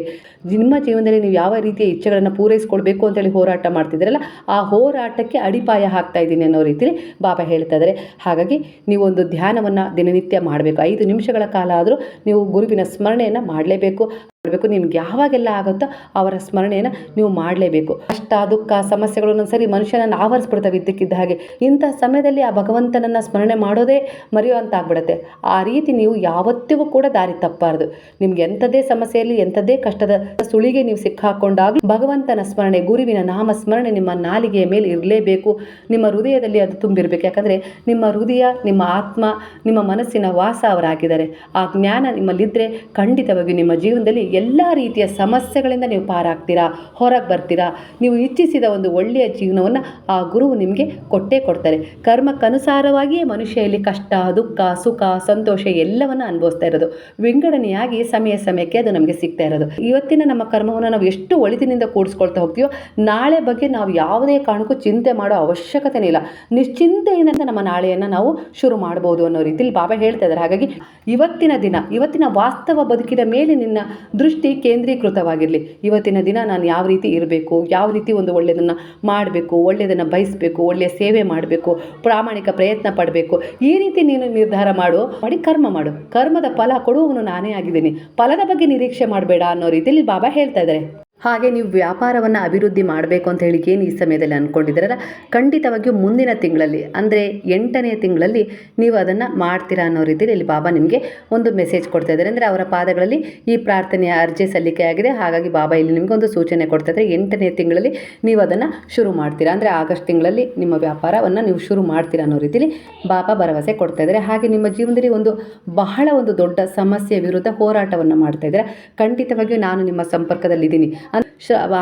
S1: ನಿಮ್ಮ ಜೀವನದಲ್ಲಿ ನೀವು ಯಾವ ರೀತಿಯ ಇಚ್ಛೆಗಳನ್ನು ಪೂರೈಸ್ಕೊಳ್ಬೇಕು ಅಂತೇಳಿ ಹೋರಾಟ ಮಾಡ್ತಿದ್ದೀರಲ್ಲ, ಆ ಹೋರಾಟಕ್ಕೆ ಅಡಿಪಾಯ ಹಾಕ್ತಾ ಇದ್ದೀನಿ ಅನ್ನೋ ರೀತಿಯಲ್ಲಿ ಬಾಬಾ ಹೇಳ್ತಾ ಇದ್ದಾರೆ. ಹಾಗಾಗಿ ನೀವು ಒಂದು ಧ್ಯಾನವನ್ನು ದಿನನಿತ್ಯ ಮಾಡಬೇಕು. ಐದು ನಿಮಿಷಗಳ ಕಾಲ ಆದರೂ ನೀವು ಗುರುವಿನ ಸ್ಮರಣೆಯನ್ನು ಮಾಡಲೇಬೇಕು. ಮಾಡಬೇಕು, ನಿಮ್ಗೆ ಯಾವಾಗೆಲ್ಲ ಆಗುತ್ತೋ ಅವರ ಸ್ಮರಣೆಯನ್ನು ನೀವು ಮಾಡಲೇಬೇಕು. ಕಷ್ಟ ದುಃಖ ಸಮಸ್ಯೆಗಳು ಒಂದೊಂದ್ಸರಿ ಮನುಷ್ಯನನ್ನು ಆವರಿಸ್ಬಿಡ್ತವೆ ಇದ್ದಕ್ಕಿದ್ದ ಹಾಗೆ. ಇಂಥ ಸಮಯದಲ್ಲಿ ಆ ಭಗವಂತನನ್ನು ಸ್ಮರಣೆ ಮಾಡೋದೇ ಮರೆಯುವಂತಾಗ್ಬಿಡುತ್ತೆ. ಆ ರೀತಿ ನೀವು ಯಾವತ್ತಿಗೂ ಕೂಡ ದಾರಿ ತಪ್ಪಬಾರ್ದು ನಿಮ್ಗೆ ಎಂಥದೇ ಸಮಸ್ಯೆಯಲ್ಲಿ ಎಂಥದೇ ಕಷ್ಟದ ಸುಳಿಗೆ ನೀವು ಸಿಕ್ಕಾಕೊಂಡಾಗ ಭಗವಂತನ ಸ್ಮರಣೆ, ಗುರುವಿನ ನಾಮ ಸ್ಮರಣೆ ನಿಮ್ಮ ನಾಲಿಗೆಯ ಮೇಲೆ ಇರಲೇಬೇಕು. ನಿಮ್ಮ ಹೃದಯದಲ್ಲಿ ಅದು ತುಂಬಿರಬೇಕು. ಯಾಕಂದರೆ ನಿಮ್ಮ ಹೃದಯ, ನಿಮ್ಮ ಆತ್ಮ, ನಿಮ್ಮ ಮನಸ್ಸಿನ ವಾಸ ಅವರಾಗಿದ್ದಾರೆ. ಆ ಜ್ಞಾನ ನಿಮ್ಮಲ್ಲಿದ್ದರೆ ಖಂಡಿತವಾಗಿ ನಿಮ್ಮ ಜೀವನದಲ್ಲಿ ಎಲ್ಲ ರೀತಿಯ ಸಮಸ್ಯೆಗಳಿಂದ ನೀವು ಪಾರಾಗ್ತೀರಾ, ಹೊರಗೆ ಬರ್ತೀರಾ, ನೀವು ಇಚ್ಛಿಸಿದ ಒಂದು ಒಳ್ಳೆಯ ಜೀವನವನ್ನು ಆ ಗುರುವು ನಿಮಗೆ ಕೊಟ್ಟೇ ಕೊಡ್ತಾರೆ. ಕರ್ಮಕ್ಕನುಸಾರವಾಗಿಯೇ ಮನುಷ್ಯ ಇಲ್ಲಿ ಕಷ್ಟ, ದುಃಖ, ಸುಖ, ಸಂತೋಷ ಎಲ್ಲವನ್ನು ಅನುಭವಿಸ್ತಾ ಇರೋದು. ವಿಂಗಡಣೆಯಾಗಿ ಸಮಯ ಸಮಯಕ್ಕೆ ಅದು ನಮಗೆ ಸಿಗ್ತಾ ಇರೋದು. ಇವತ್ತಿನ ನಮ್ಮ ಕರ್ಮವನ್ನು ನಾವು ಎಷ್ಟು ಒಳಿತಿನಿಂದ ಕೂಡಿಸ್ಕೊಳ್ತಾ ಹೋಗ್ತೀವೋ, ನಾಳೆ ಬಗ್ಗೆ ನಾವು ಯಾವುದೇ ಕಾರಣಕ್ಕೂ ಚಿಂತೆ ಮಾಡೋ ಅವಶ್ಯಕತೆನೇ ಇಲ್ಲ. ನಿಶ್ಚಿಂತೆಯಿಂದ ನಮ್ಮ ನಾಳೆಯನ್ನು ನಾವು ಶುರು ಮಾಡ್ಬೋದು ಅನ್ನೋ ರೀತಿಯಲ್ಲಿ ಬಾಬಾ ಹೇಳ್ತಾ ಇದ್ದಾರೆ. ಹಾಗಾಗಿ ಇವತ್ತಿನ ದಿನ, ಇವತ್ತಿನ ವಾಸ್ತವ ಬದುಕಿನ ಮೇಲೆ ನಿನ್ನ ದೃಷ್ಟಿ ಕೇಂದ್ರೀಕೃತವಾಗಿರಲಿ. ಇವತ್ತಿನ ದಿನ ನಾನು ಯಾವ ರೀತಿ ಇರಬೇಕು, ಯಾವ ರೀತಿ ಒಂದು ಒಳ್ಳೆಯದನ್ನು ಮಾಡಬೇಕು ಒಳ್ಳೆಯದನ್ನು ಬಯಸಬೇಕು, ಒಳ್ಳೆಯ ಸೇವೆ ಮಾಡಬೇಕು, ಪ್ರಾಮಾಣಿಕ ಪ್ರಯತ್ನ ಪಡಬೇಕು, ಈ ರೀತಿ ನೀನು ನಿರ್ಧಾರ ಮಾಡು, ಮಾಡಿ ಕರ್ಮ ಮಾಡು. ಕರ್ಮದ ಫಲ ಕೊಡುವವನು ನಾನೇ ಆಗಿದ್ದೀನಿ. ಫಲದ ಬಗ್ಗೆ ನಿರೀಕ್ಷೆ ಮಾಡಬೇಡ ಅನ್ನೋ ರೀತಿಯಲ್ಲಿ ಬಾಬಾ ಹೇಳ್ತಾ ಇದ್ದಾರೆ. ಹಾಗೆ ನೀವು ವ್ಯಾಪಾರವನ್ನು ಅಭಿವೃದ್ಧಿ ಮಾಡಬೇಕು ಅಂತ ಹೇಳಿ ಏನು ಈ ಸಮಯದಲ್ಲಿ ಅಂದ್ಕೊಂಡಿದ್ದೀರಲ್ಲ ಖಂಡಿತವಾಗಿಯೂ ಮುಂದಿನ ತಿಂಗಳಲ್ಲಿ, ಅಂದರೆ ಎಂಟನೇ ತಿಂಗಳಲ್ಲಿ ನೀವು ಅದನ್ನು ಮಾಡ್ತೀರಾ ಅನ್ನೋ ರೀತಿಯಲ್ಲಿ ಇಲ್ಲಿ ಬಾಬಾ ನಿಮಗೆ ಒಂದು ಮೆಸೇಜ್ ಕೊಡ್ತಾ ಇದ್ದಾರೆ. ಅಂದರೆ ಅವರ ಪಾದಗಳಲ್ಲಿ ಈ ಪ್ರಾರ್ಥನೆಯ ಅರ್ಜಿ ಸಲ್ಲಿಕೆ ಆಗಿದೆ. ಹಾಗಾಗಿ ಬಾಬಾ ಇಲ್ಲಿ ನಿಮಗೆ ಒಂದು ಸೂಚನೆ ಕೊಡ್ತಾ ಇದ್ದಾರೆ. ಎಂಟನೇ ತಿಂಗಳಲ್ಲಿ ನೀವು ಅದನ್ನು ಶುರು ಮಾಡ್ತೀರಾ. ಅಂದರೆ ಆಗಸ್ಟ್ ತಿಂಗಳಲ್ಲಿ ನಿಮ್ಮ ವ್ಯಾಪಾರವನ್ನು ನೀವು ಶುರು ಮಾಡ್ತೀರಾ ಅನ್ನೋ ರೀತಿಯಲ್ಲಿ ಬಾಬಾ ಭರವಸೆ ಕೊಡ್ತಾ ಇದ್ದಾರೆ. ಹಾಗೆ ನಿಮ್ಮ ಜೀವನದಲ್ಲಿ ಒಂದು ಬಹಳ ಒಂದು ದೊಡ್ಡ ಸಮಸ್ಯೆ ವಿರುದ್ಧ ಹೋರಾಟವನ್ನು ಮಾಡ್ತಾ ಇದ್ದಾರೆ. ಖಂಡಿತವಾಗಿಯೂ ನಾನು ನಿಮ್ಮ ಸಂಪರ್ಕದಲ್ಲಿದ್ದೀನಿ.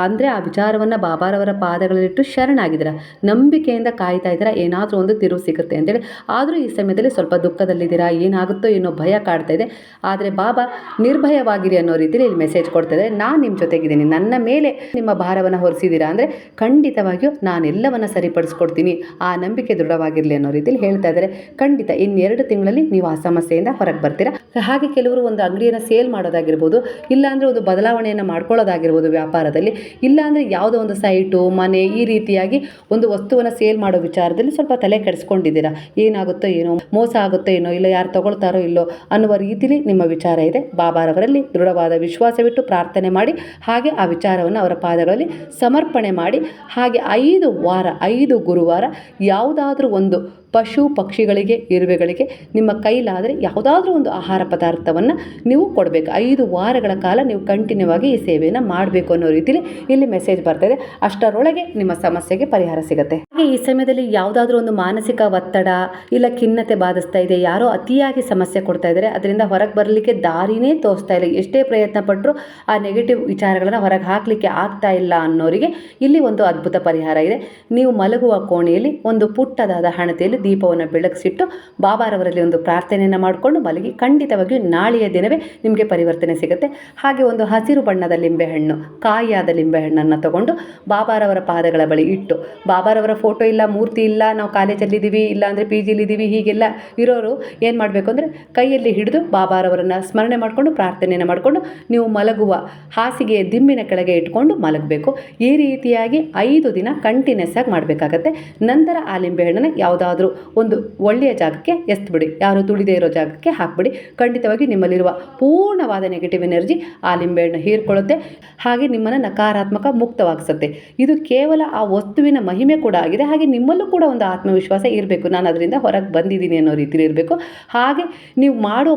S1: ಅಂದರೆ ಆ ವಿಚಾರವನ್ನು ಬಾಬಾರವರ ಪಾದಗಳಲ್ಲಿಟ್ಟು ಶರಣಾಗಿದ್ದೀರ ನಂಬಿಕೆಯಿಂದ ಕಾಯ್ತಾ ಇದ್ದೀರಾ? ಏನಾದರೂ ಒಂದು ತಿರುವು ಸಿಗುತ್ತೆ ಅಂತೇಳಿ. ಆದರೂ ಈ ಸಮಯದಲ್ಲಿ ಸ್ವಲ್ಪ ದುಃಖದಲ್ಲಿದ್ದೀರಾ? ಏನಾಗುತ್ತೋ ಏನೋ ಭಯ ಕಾಡ್ತಾ ಇದೆ. ಆದರೆ ಬಾಬಾ ನಿರ್ಭಯವಾಗಿರಿ ಅನ್ನೋ ರೀತಿಯಲ್ಲಿ ಇಲ್ಲಿ ಮೆಸೇಜ್ ಕೊಡ್ತಾ ನಾನು ನಿಮ್ಮ ಜೊತೆಗಿದ್ದೀನಿ. ನನ್ನ ಮೇಲೆ ನಿಮ್ಮ ಭಾರವನ್ನು ಹೊರಿಸಿದ್ದೀರಾ ಅಂದರೆ ಖಂಡಿತವಾಗಿಯೂ ನಾನೆಲ್ಲವನ್ನು ಸರಿಪಡಿಸ್ಕೊಡ್ತೀನಿ. ಆ ನಂಬಿಕೆ ದೃಢವಾಗಿರಲಿ ಅನ್ನೋ ರೀತಿಯಲ್ಲಿ ಹೇಳ್ತಾ ಇದ್ದಾರೆ. ಖಂಡಿತ ಇನ್ನೆರಡು ತಿಂಗಳಲ್ಲಿ ನೀವು ಆ ಸಮಸ್ಯೆಯಿಂದ ಹೊರಗೆ ಬರ್ತೀರಾ? ಹಾಗೆ ಕೆಲವರು ಒಂದು ಅಂಗಡಿಯನ್ನು ಸೇಲ್ ಮಾಡೋದಾಗಿರ್ಬೋದು, ಇಲ್ಲಾಂದರೆ ಒಂದು ಬದಲಾವಣೆಯನ್ನು ಮಾಡ್ಕೊಳ್ಳೋದಾಗಿರ್ಬೋದು. ವ್ಯಾಪಾರದಲ್ಲಿ. ಇಲ್ಲಾಂದರೆ ಯಾವುದೋ ಒಂದು ಸೈಟು, ಮನೆ ಈ ರೀತಿಯಾಗಿ ಒಂದು ವಸ್ತುವನ್ನು ಸೇಲ್ ಮಾಡೋ ವಿಚಾರದಲ್ಲಿ ಸ್ವಲ್ಪ ತಲೆ ಕೆಡಿಸ್ಕೊಂಡಿದ್ದೀರಾ? ಏನಾಗುತ್ತೋ ಏನೋ, ಮೋಸ ಆಗುತ್ತೋ ಏನೋ, ಇಲ್ಲ ಯಾರು ತಗೊಳ್ತಾರೋ ಇಲ್ಲೋ ಅನ್ನುವ ರೀತಿಲಿ ನಿಮ್ಮ ವಿಚಾರ ಇದೆ. ಬಾಬಾರವರಲ್ಲಿ ದೃಢವಾದ ವಿಶ್ವಾಸವಿಟ್ಟು ಪ್ರಾರ್ಥನೆ ಮಾಡಿ, ಹಾಗೆ ಆ ವಿಚಾರವನ್ನು ಅವರ ಪಾದಗಳಲ್ಲಿ ಸಮರ್ಪಣೆ ಮಾಡಿ, ಹಾಗೆ ಐದು ವಾರ, ಐದು ಗುರುವಾರ ಯಾವುದಾದ್ರೂ ಒಂದು ಪಶು ಪಕ್ಷಿಗಳಿಗೆ, ಇರುವೆಗಳಿಗೆ ನಿಮ್ಮ ಕೈಲಾದರೆ ಯಾವುದಾದ್ರೂ ಒಂದು ಆಹಾರ ಪದಾರ್ಥವನ್ನು ನೀವು ಕೊಡಬೇಕು. ಐದು ವಾರಗಳ ಕಾಲ ನೀವು ಕಂಟಿನ್ಯೂ ಆಗಿ ಈ ಸೇವೆಯನ್ನು ಮಾಡಬೇಕು ಅನ್ನೋ ರೀತಿಯಲ್ಲಿ ಇಲ್ಲಿ ಮೆಸೇಜ್ ಬರ್ತಾ ಇದೆ. ಅಷ್ಟರೊಳಗೆ ನಿಮ್ಮ ಸಮಸ್ಯೆಗೆ ಪರಿಹಾರ ಸಿಗುತ್ತೆ. ಹಾಗೆ ಈ ಸಮಯದಲ್ಲಿ ಯಾವುದಾದ್ರೂ ಒಂದು ಮಾನಸಿಕ ಒತ್ತಡ ಇಲ್ಲ ಖಿನ್ನತೆ ಬಾಧಿಸ್ತಾ ಇದೆ, ಯಾರೋ ಅತಿಯಾಗಿ ಸಮಸ್ಯೆ ಕೊಡ್ತಾ ಇದ್ದಾರೆ, ಅದರಿಂದ ಹೊರಗೆ ಬರಲಿಕ್ಕೆ ದಾರಿನೇ ತೋರಿಸ್ತಾ ಇಲ್ಲ. ಎಷ್ಟೇ ಪ್ರಯತ್ನ ಪಟ್ಟರು ಆ ನೆಗೆಟಿವ್ ವಿಚಾರಗಳನ್ನು ಹೊರಗೆ ಹಾಕಲಿಕ್ಕೆ ಆಗ್ತಾ ಇಲ್ಲ ಅನ್ನೋರಿಗೆ ಇಲ್ಲಿ ಒಂದು ಅದ್ಭುತ ಪರಿಹಾರ ಇದೆ. ನೀವು ಮಲಗುವ ಕೋಣೆಯಲ್ಲಿ ಒಂದು ಪುಟ್ಟದಾದ ಹಣತೆಯಲ್ಲಿ ದೀಪವನ್ನು ಬೆಳಗಿಸಿಟ್ಟು ಬಾಬಾರವರಲ್ಲಿ ಒಂದು ಪ್ರಾರ್ಥನೆಯನ್ನು ಮಾಡಿಕೊಂಡು ಮಲಗಿ ಖಂಡಿತವಾಗಿಯೂ ನಾಳೆಯ ದಿನವೇ ನಿಮಗೆ ಪರಿವರ್ತನೆ ಸಿಗುತ್ತೆ. ಹಾಗೆ ಒಂದು ಹಸಿರು ಬಣ್ಣದ ಲಿಂಬೆಹಣ್ಣು, ಕಾಯಿಯಾದ ಲಿಂಬೆಹಣ್ಣನ್ನು ತಗೊಂಡು ಬಾಬಾರವರ ಪಾದಗಳ ಬಳಿ ಇಟ್ಟು, ಬಾಬಾರವರ ಫೋಟೋ ಇಲ್ಲ, ಮೂರ್ತಿ ಇಲ್ಲ, ನಾವು ಕಾಲೇಜಲ್ಲಿದ್ದೀವಿ ಇಲ್ಲ ಅಂದರೆ ಪಿ ಜಿಲಿದ್ದೀವಿ ಹೀಗೆಲ್ಲ ಇರೋರು ಏನು ಮಾಡಬೇಕು ಅಂದರೆ ಕೈಯಲ್ಲಿ ಹಿಡಿದು ಬಾಬಾರವರನ್ನು ಸ್ಮರಣೆ ಮಾಡಿಕೊಂಡು ಪ್ರಾರ್ಥನೆಯನ್ನು ಮಾಡಿಕೊಂಡು ನೀವು ಮಲಗುವ ಹಾಸಿಗೆಯ ದಿಂಬಿನ ಕೆಳಗೆ ಇಟ್ಕೊಂಡು ಮಲಗಬೇಕು. ಈ ರೀತಿಯಾಗಿ ಐದು ದಿನ ಕಂಟಿನ್ಯೂಸ್ ಆಗಿ ಮಾಡಬೇಕಾಗತ್ತೆ. ನಂತರ ಆ ಲಿಂಬೆಹಣ್ಣನ್ನು ಯಾವುದಾದ್ರೂ ಒಂದು ಒಳ್ಳೆಯ ಜಾಗಕ್ಕೆ ಎಸ್ತ್ಬಿಡಿ. ಯಾರು ತುಳಿದೇ ಇರೋ ಜಾಗಕ್ಕೆ ಹಾಕ್ಬಿಡಿ. ಖಂಡಿತವಾಗಿ ನಿಮ್ಮಲ್ಲಿರುವ ಪೂರ್ಣವಾದ ನೆಗೆಟಿವ್ ಎನರ್ಜಿ ಆ ಲಿಂಬೆಹಣ್ಣು ಹೀರ್ಕೊಳ್ಳುತ್ತೆ. ಹಾಗೆ ನಿಮ್ಮನ್ನು ನಕಾರಾತ್ಮಕ ಮುಕ್ತವಾಗಿಸುತ್ತೆ. ಇದು ಕೇವಲ ಆ ವಸ್ತುವಿನ ಮಹಿಮೆ ಕೂಡ ಆಗಿದೆ. ಹಾಗೆ ನಿಮ್ಮಲ್ಲೂ ಕೂಡ ಒಂದು ಆತ್ಮವಿಶ್ವಾಸ ಇರಬೇಕು. ನಾನು ಅದರಿಂದ ಹೊರಗೆ ಬಂದಿದ್ದೀನಿ ಅನ್ನೋ ರೀತಿಲಿ ಇರಬೇಕು. ಹಾಗೆ ನೀವು ಮಾಡೋ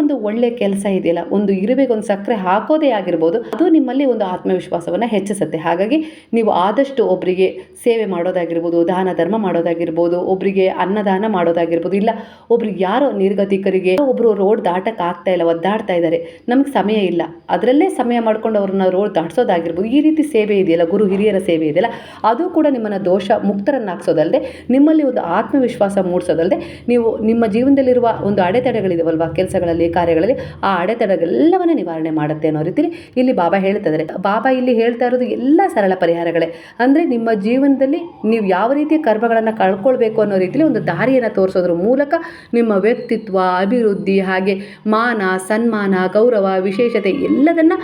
S1: ಒಂದು ಒಳ್ಳೆಯ ಕೆಲಸ ಇದೆಯಲ್ಲ, ಒಂದು ಇರಬೇಕು ಒಂದು ಸಕ್ಕರೆ ಹಾಕೋದೇ ಆಗಿರ್ಬೋದು, ಅದು ನಿಮ್ಮಲ್ಲಿ ಒಂದು ಆತ್ಮವಿಶ್ವಾಸವನ್ನು ಹೆಚ್ಚಿಸುತ್ತೆ. ಹಾಗಾಗಿ ನೀವು ಆದಷ್ಟು ಒಬ್ಬರಿಗೆ ಸೇವೆ ಮಾಡೋದಾಗಿರ್ಬೋದು, ದಾನ ಧರ್ಮ ಮಾಡೋದಾಗಿರ್ಬೋದು ಒಬ್ಬರಿಗೆ ಅನ್ನದಾನ ಮಾಡೋದಾಗಿರ್ಬೋದು. ಇಲ್ಲ ಒಬ್ರು ಯಾರೋ ನಿರ್ಗತಿಕರಿಗೆ ಒಬ್ಬರು ರೋಡ್ ದಾಟಕ್ಕೆ ಆಗ್ತಾ ಇಲ್ಲ, ಒದ್ದಾಡ್ತಾ ಇದ್ದಾರೆ. ನಮ್ಗೆ ಸಮಯ ಇಲ್ಲ. ಅದರಲ್ಲೇ ಸಮಯ ಮಾಡ್ಕೊಂಡು ಅವ್ರನ್ನ ರೋಡ್ ದಾಟಿಸೋದಾಗಿರ್ಬೋದು. ಈ ರೀತಿ ಸೇವೆ ಇದೆಯಲ್ಲ, ಗುರು ಹಿರಿಯರ ಸೇವೆ ಇದೆಯಲ್ಲ, ಅದು ಕೂಡ ನಿಮ್ಮನ್ನು ದೋಷ ಮುಕ್ತರನ್ನಾಗಿಸೋದಲ್ಲದೆ ನಿಮ್ಮಲ್ಲಿ ಒಂದು ಆತ್ಮವಿಶ್ವಾಸ ಮೂಡಿಸೋದಲ್ಲದೆ ನೀವು ನಿಮ್ಮ ಜೀವನದಲ್ಲಿರುವ ಒಂದು ಅಡೆತಡೆಗಳಿದಾವಲ್ವಾ, ಕೆಲಸಗಳಲ್ಲಿ, ಕಾರ್ಯಗಳಲ್ಲಿ, ಆ ಅಡೆತಡೆಗಳೆಲ್ಲವನ್ನ ನಿವಾರಣೆ ಮಾಡುತ್ತೆ ಅನ್ನೋ ರೀತಿಲಿ ಇಲ್ಲಿ ಬಾಬಾ ಹೇಳ್ತಾ ಇದ್ದಾರೆ. ಬಾಬಾ ಇಲ್ಲಿ ಹೇಳ್ತಾ ಇರೋದು ಎಲ್ಲ ಸರಳ ಪರಿಹಾರಗಳೇ. ಅಂದರೆ ನಿಮ್ಮ ಜೀವನದಲ್ಲಿ ನೀವು ಯಾವ ರೀತಿಯ ಕರ್ಮಗಳನ್ನು ಕಳ್ಕೊಳ್ಬೇಕು ಅನ್ನೋ ರೀತಿಲಿ ಒಂದು ದಾರಿಯನ್ನು ತೋರಿಸೋದ್ರ ಮೂಲಕ ನಿಮ್ಮ ವ್ಯಕ್ತಿತ್ವ, ಅಭಿವೃದ್ಧಿ ಹಾಗೆ ಮಾನ, ಸನ್ಮಾನ, ಗೌರವ, ವಿಶೇಷತೆ ಎಲ್ಲದನ್ನು,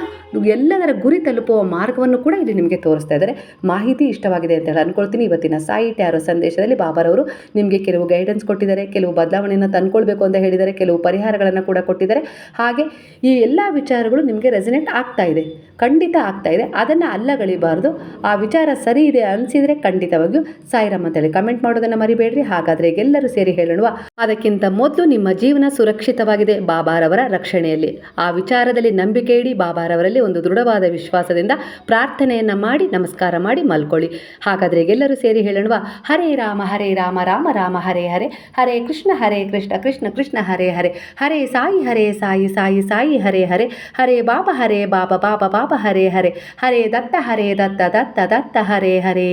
S1: ಎಲ್ಲದರ ಗುರಿ ತಲುಪುವ ಮಾರ್ಗವನ್ನು ಕೂಡ ಇಲ್ಲಿ ನಿಮಗೆ ತೋರಿಸ್ತಾ ಇದ್ದಾರೆ. ಮಾಹಿತಿ ಇಷ್ಟವಾಗಿದೆ ಅಂತ ಹೇಳಿ ಅಂದ್ಕೊಳ್ತೀನಿ ಇವತ್ತಿನ ಸಾಯಿ ಟ್ಯಾರೋ ಸಂದೇಶದಲ್ಲಿ ಬಾಬಾರವರು ನಿಮಗೆ ಕೆಲವು ಗೈಡೆನ್ಸ್ ಕೊಟ್ಟಿದ್ದಾರೆ, ಕೆಲವು ಬದಲಾವಣೆಯನ್ನು ತಂದ್ಕೊಳ್ಬೇಕು ಅಂತ ಹೇಳಿದ್ದಾರೆ, ಕೆಲವು ಪರಿಹಾರಗಳನ್ನು ಕೂಡ ಕೊಟ್ಟಿದ್ದಾರೆ. ಹಾಗೆ ಈ ಎಲ್ಲ ವಿಚಾರಗಳು ನಿಮಗೆ ರೆಸಿನೆಂಟ್ ಆಗ್ತಾ ಇದೆ, ಖಂಡಿತ ಆಗ್ತಾ ಇದೆ. ಅದನ್ನು ಅಲ್ಲಗಳಿಬಾರ್ದು. ಆ ವಿಚಾರ ಸರಿ ಇದೆ ಅನಿಸಿದರೆ ಖಂಡಿತವಾಗಿಯೂ ಸಾಯಿರಾಮ್ ಅಂತೇಳಿ ಕಮೆಂಟ್ ಮಾಡೋದನ್ನು ಮರಿಬೇಡ್ರಿ. ಹಾಗಾದರೆ ಎಲ್ಲರೂ ಸೇರಿ ಹೇಳೋಣ ಅದಕ್ಕಿಂತ ಮೊದಲು ನಿಮ್ಮ ಜೀವನ ಸುರಕ್ಷಿತವಾಗಿದೆ ಬಾಬಾರವರ ರಕ್ಷಣೆಯಲ್ಲಿ. ಆ ವಿಚಾರದಲ್ಲಿ ನಂಬಿಕೆ ಇಡಿ ಬಾಬಾರವರಲ್ಲಿ ಒಂದು ದೃಢವಾದ ವಿಶ್ವಾಸದಿಂದ ಪ್ರಾರ್ಥನೆಯನ್ನ ಮಾಡಿ, ನಮಸ್ಕಾರ ಮಾಡಿ ಮಲ್ಕೊಳ್ಳಿ. ಹಾಗಾದ್ರೆ ಎಲ್ಲರೂ ಸೇರಿ ಹೇಳೋಣ ಹರೇ ರಾಮ ಹರೇ ರಾಮ ರಾಮ ರಾಮ, ಹರೇ ಹರೇ. ಹರೇ ಕೃಷ್ಣ ಹರೇ ಕೃಷ್ಣ ಕೃಷ್ಣ ಕೃಷ್ಣ, ಹರೇ ಹರೇ. ಹರೇ ಸಾಯಿ ಹರೇ ಸಾಯಿ ಸಾಯಿ ಸಾಯಿ, ಹರೇ ಹರೇ. ಹರೇ ಬಾಬ ಹರೇ ಬಾಬ ಬಾಬ ಬಾಬ, ಹರೇ ಹರೇ. ಹರೇ ದತ್ತ ಹರೇ ದತ್ತ ದತ್ತ ದತ್ತ, ಹರೇ ಹರೇ.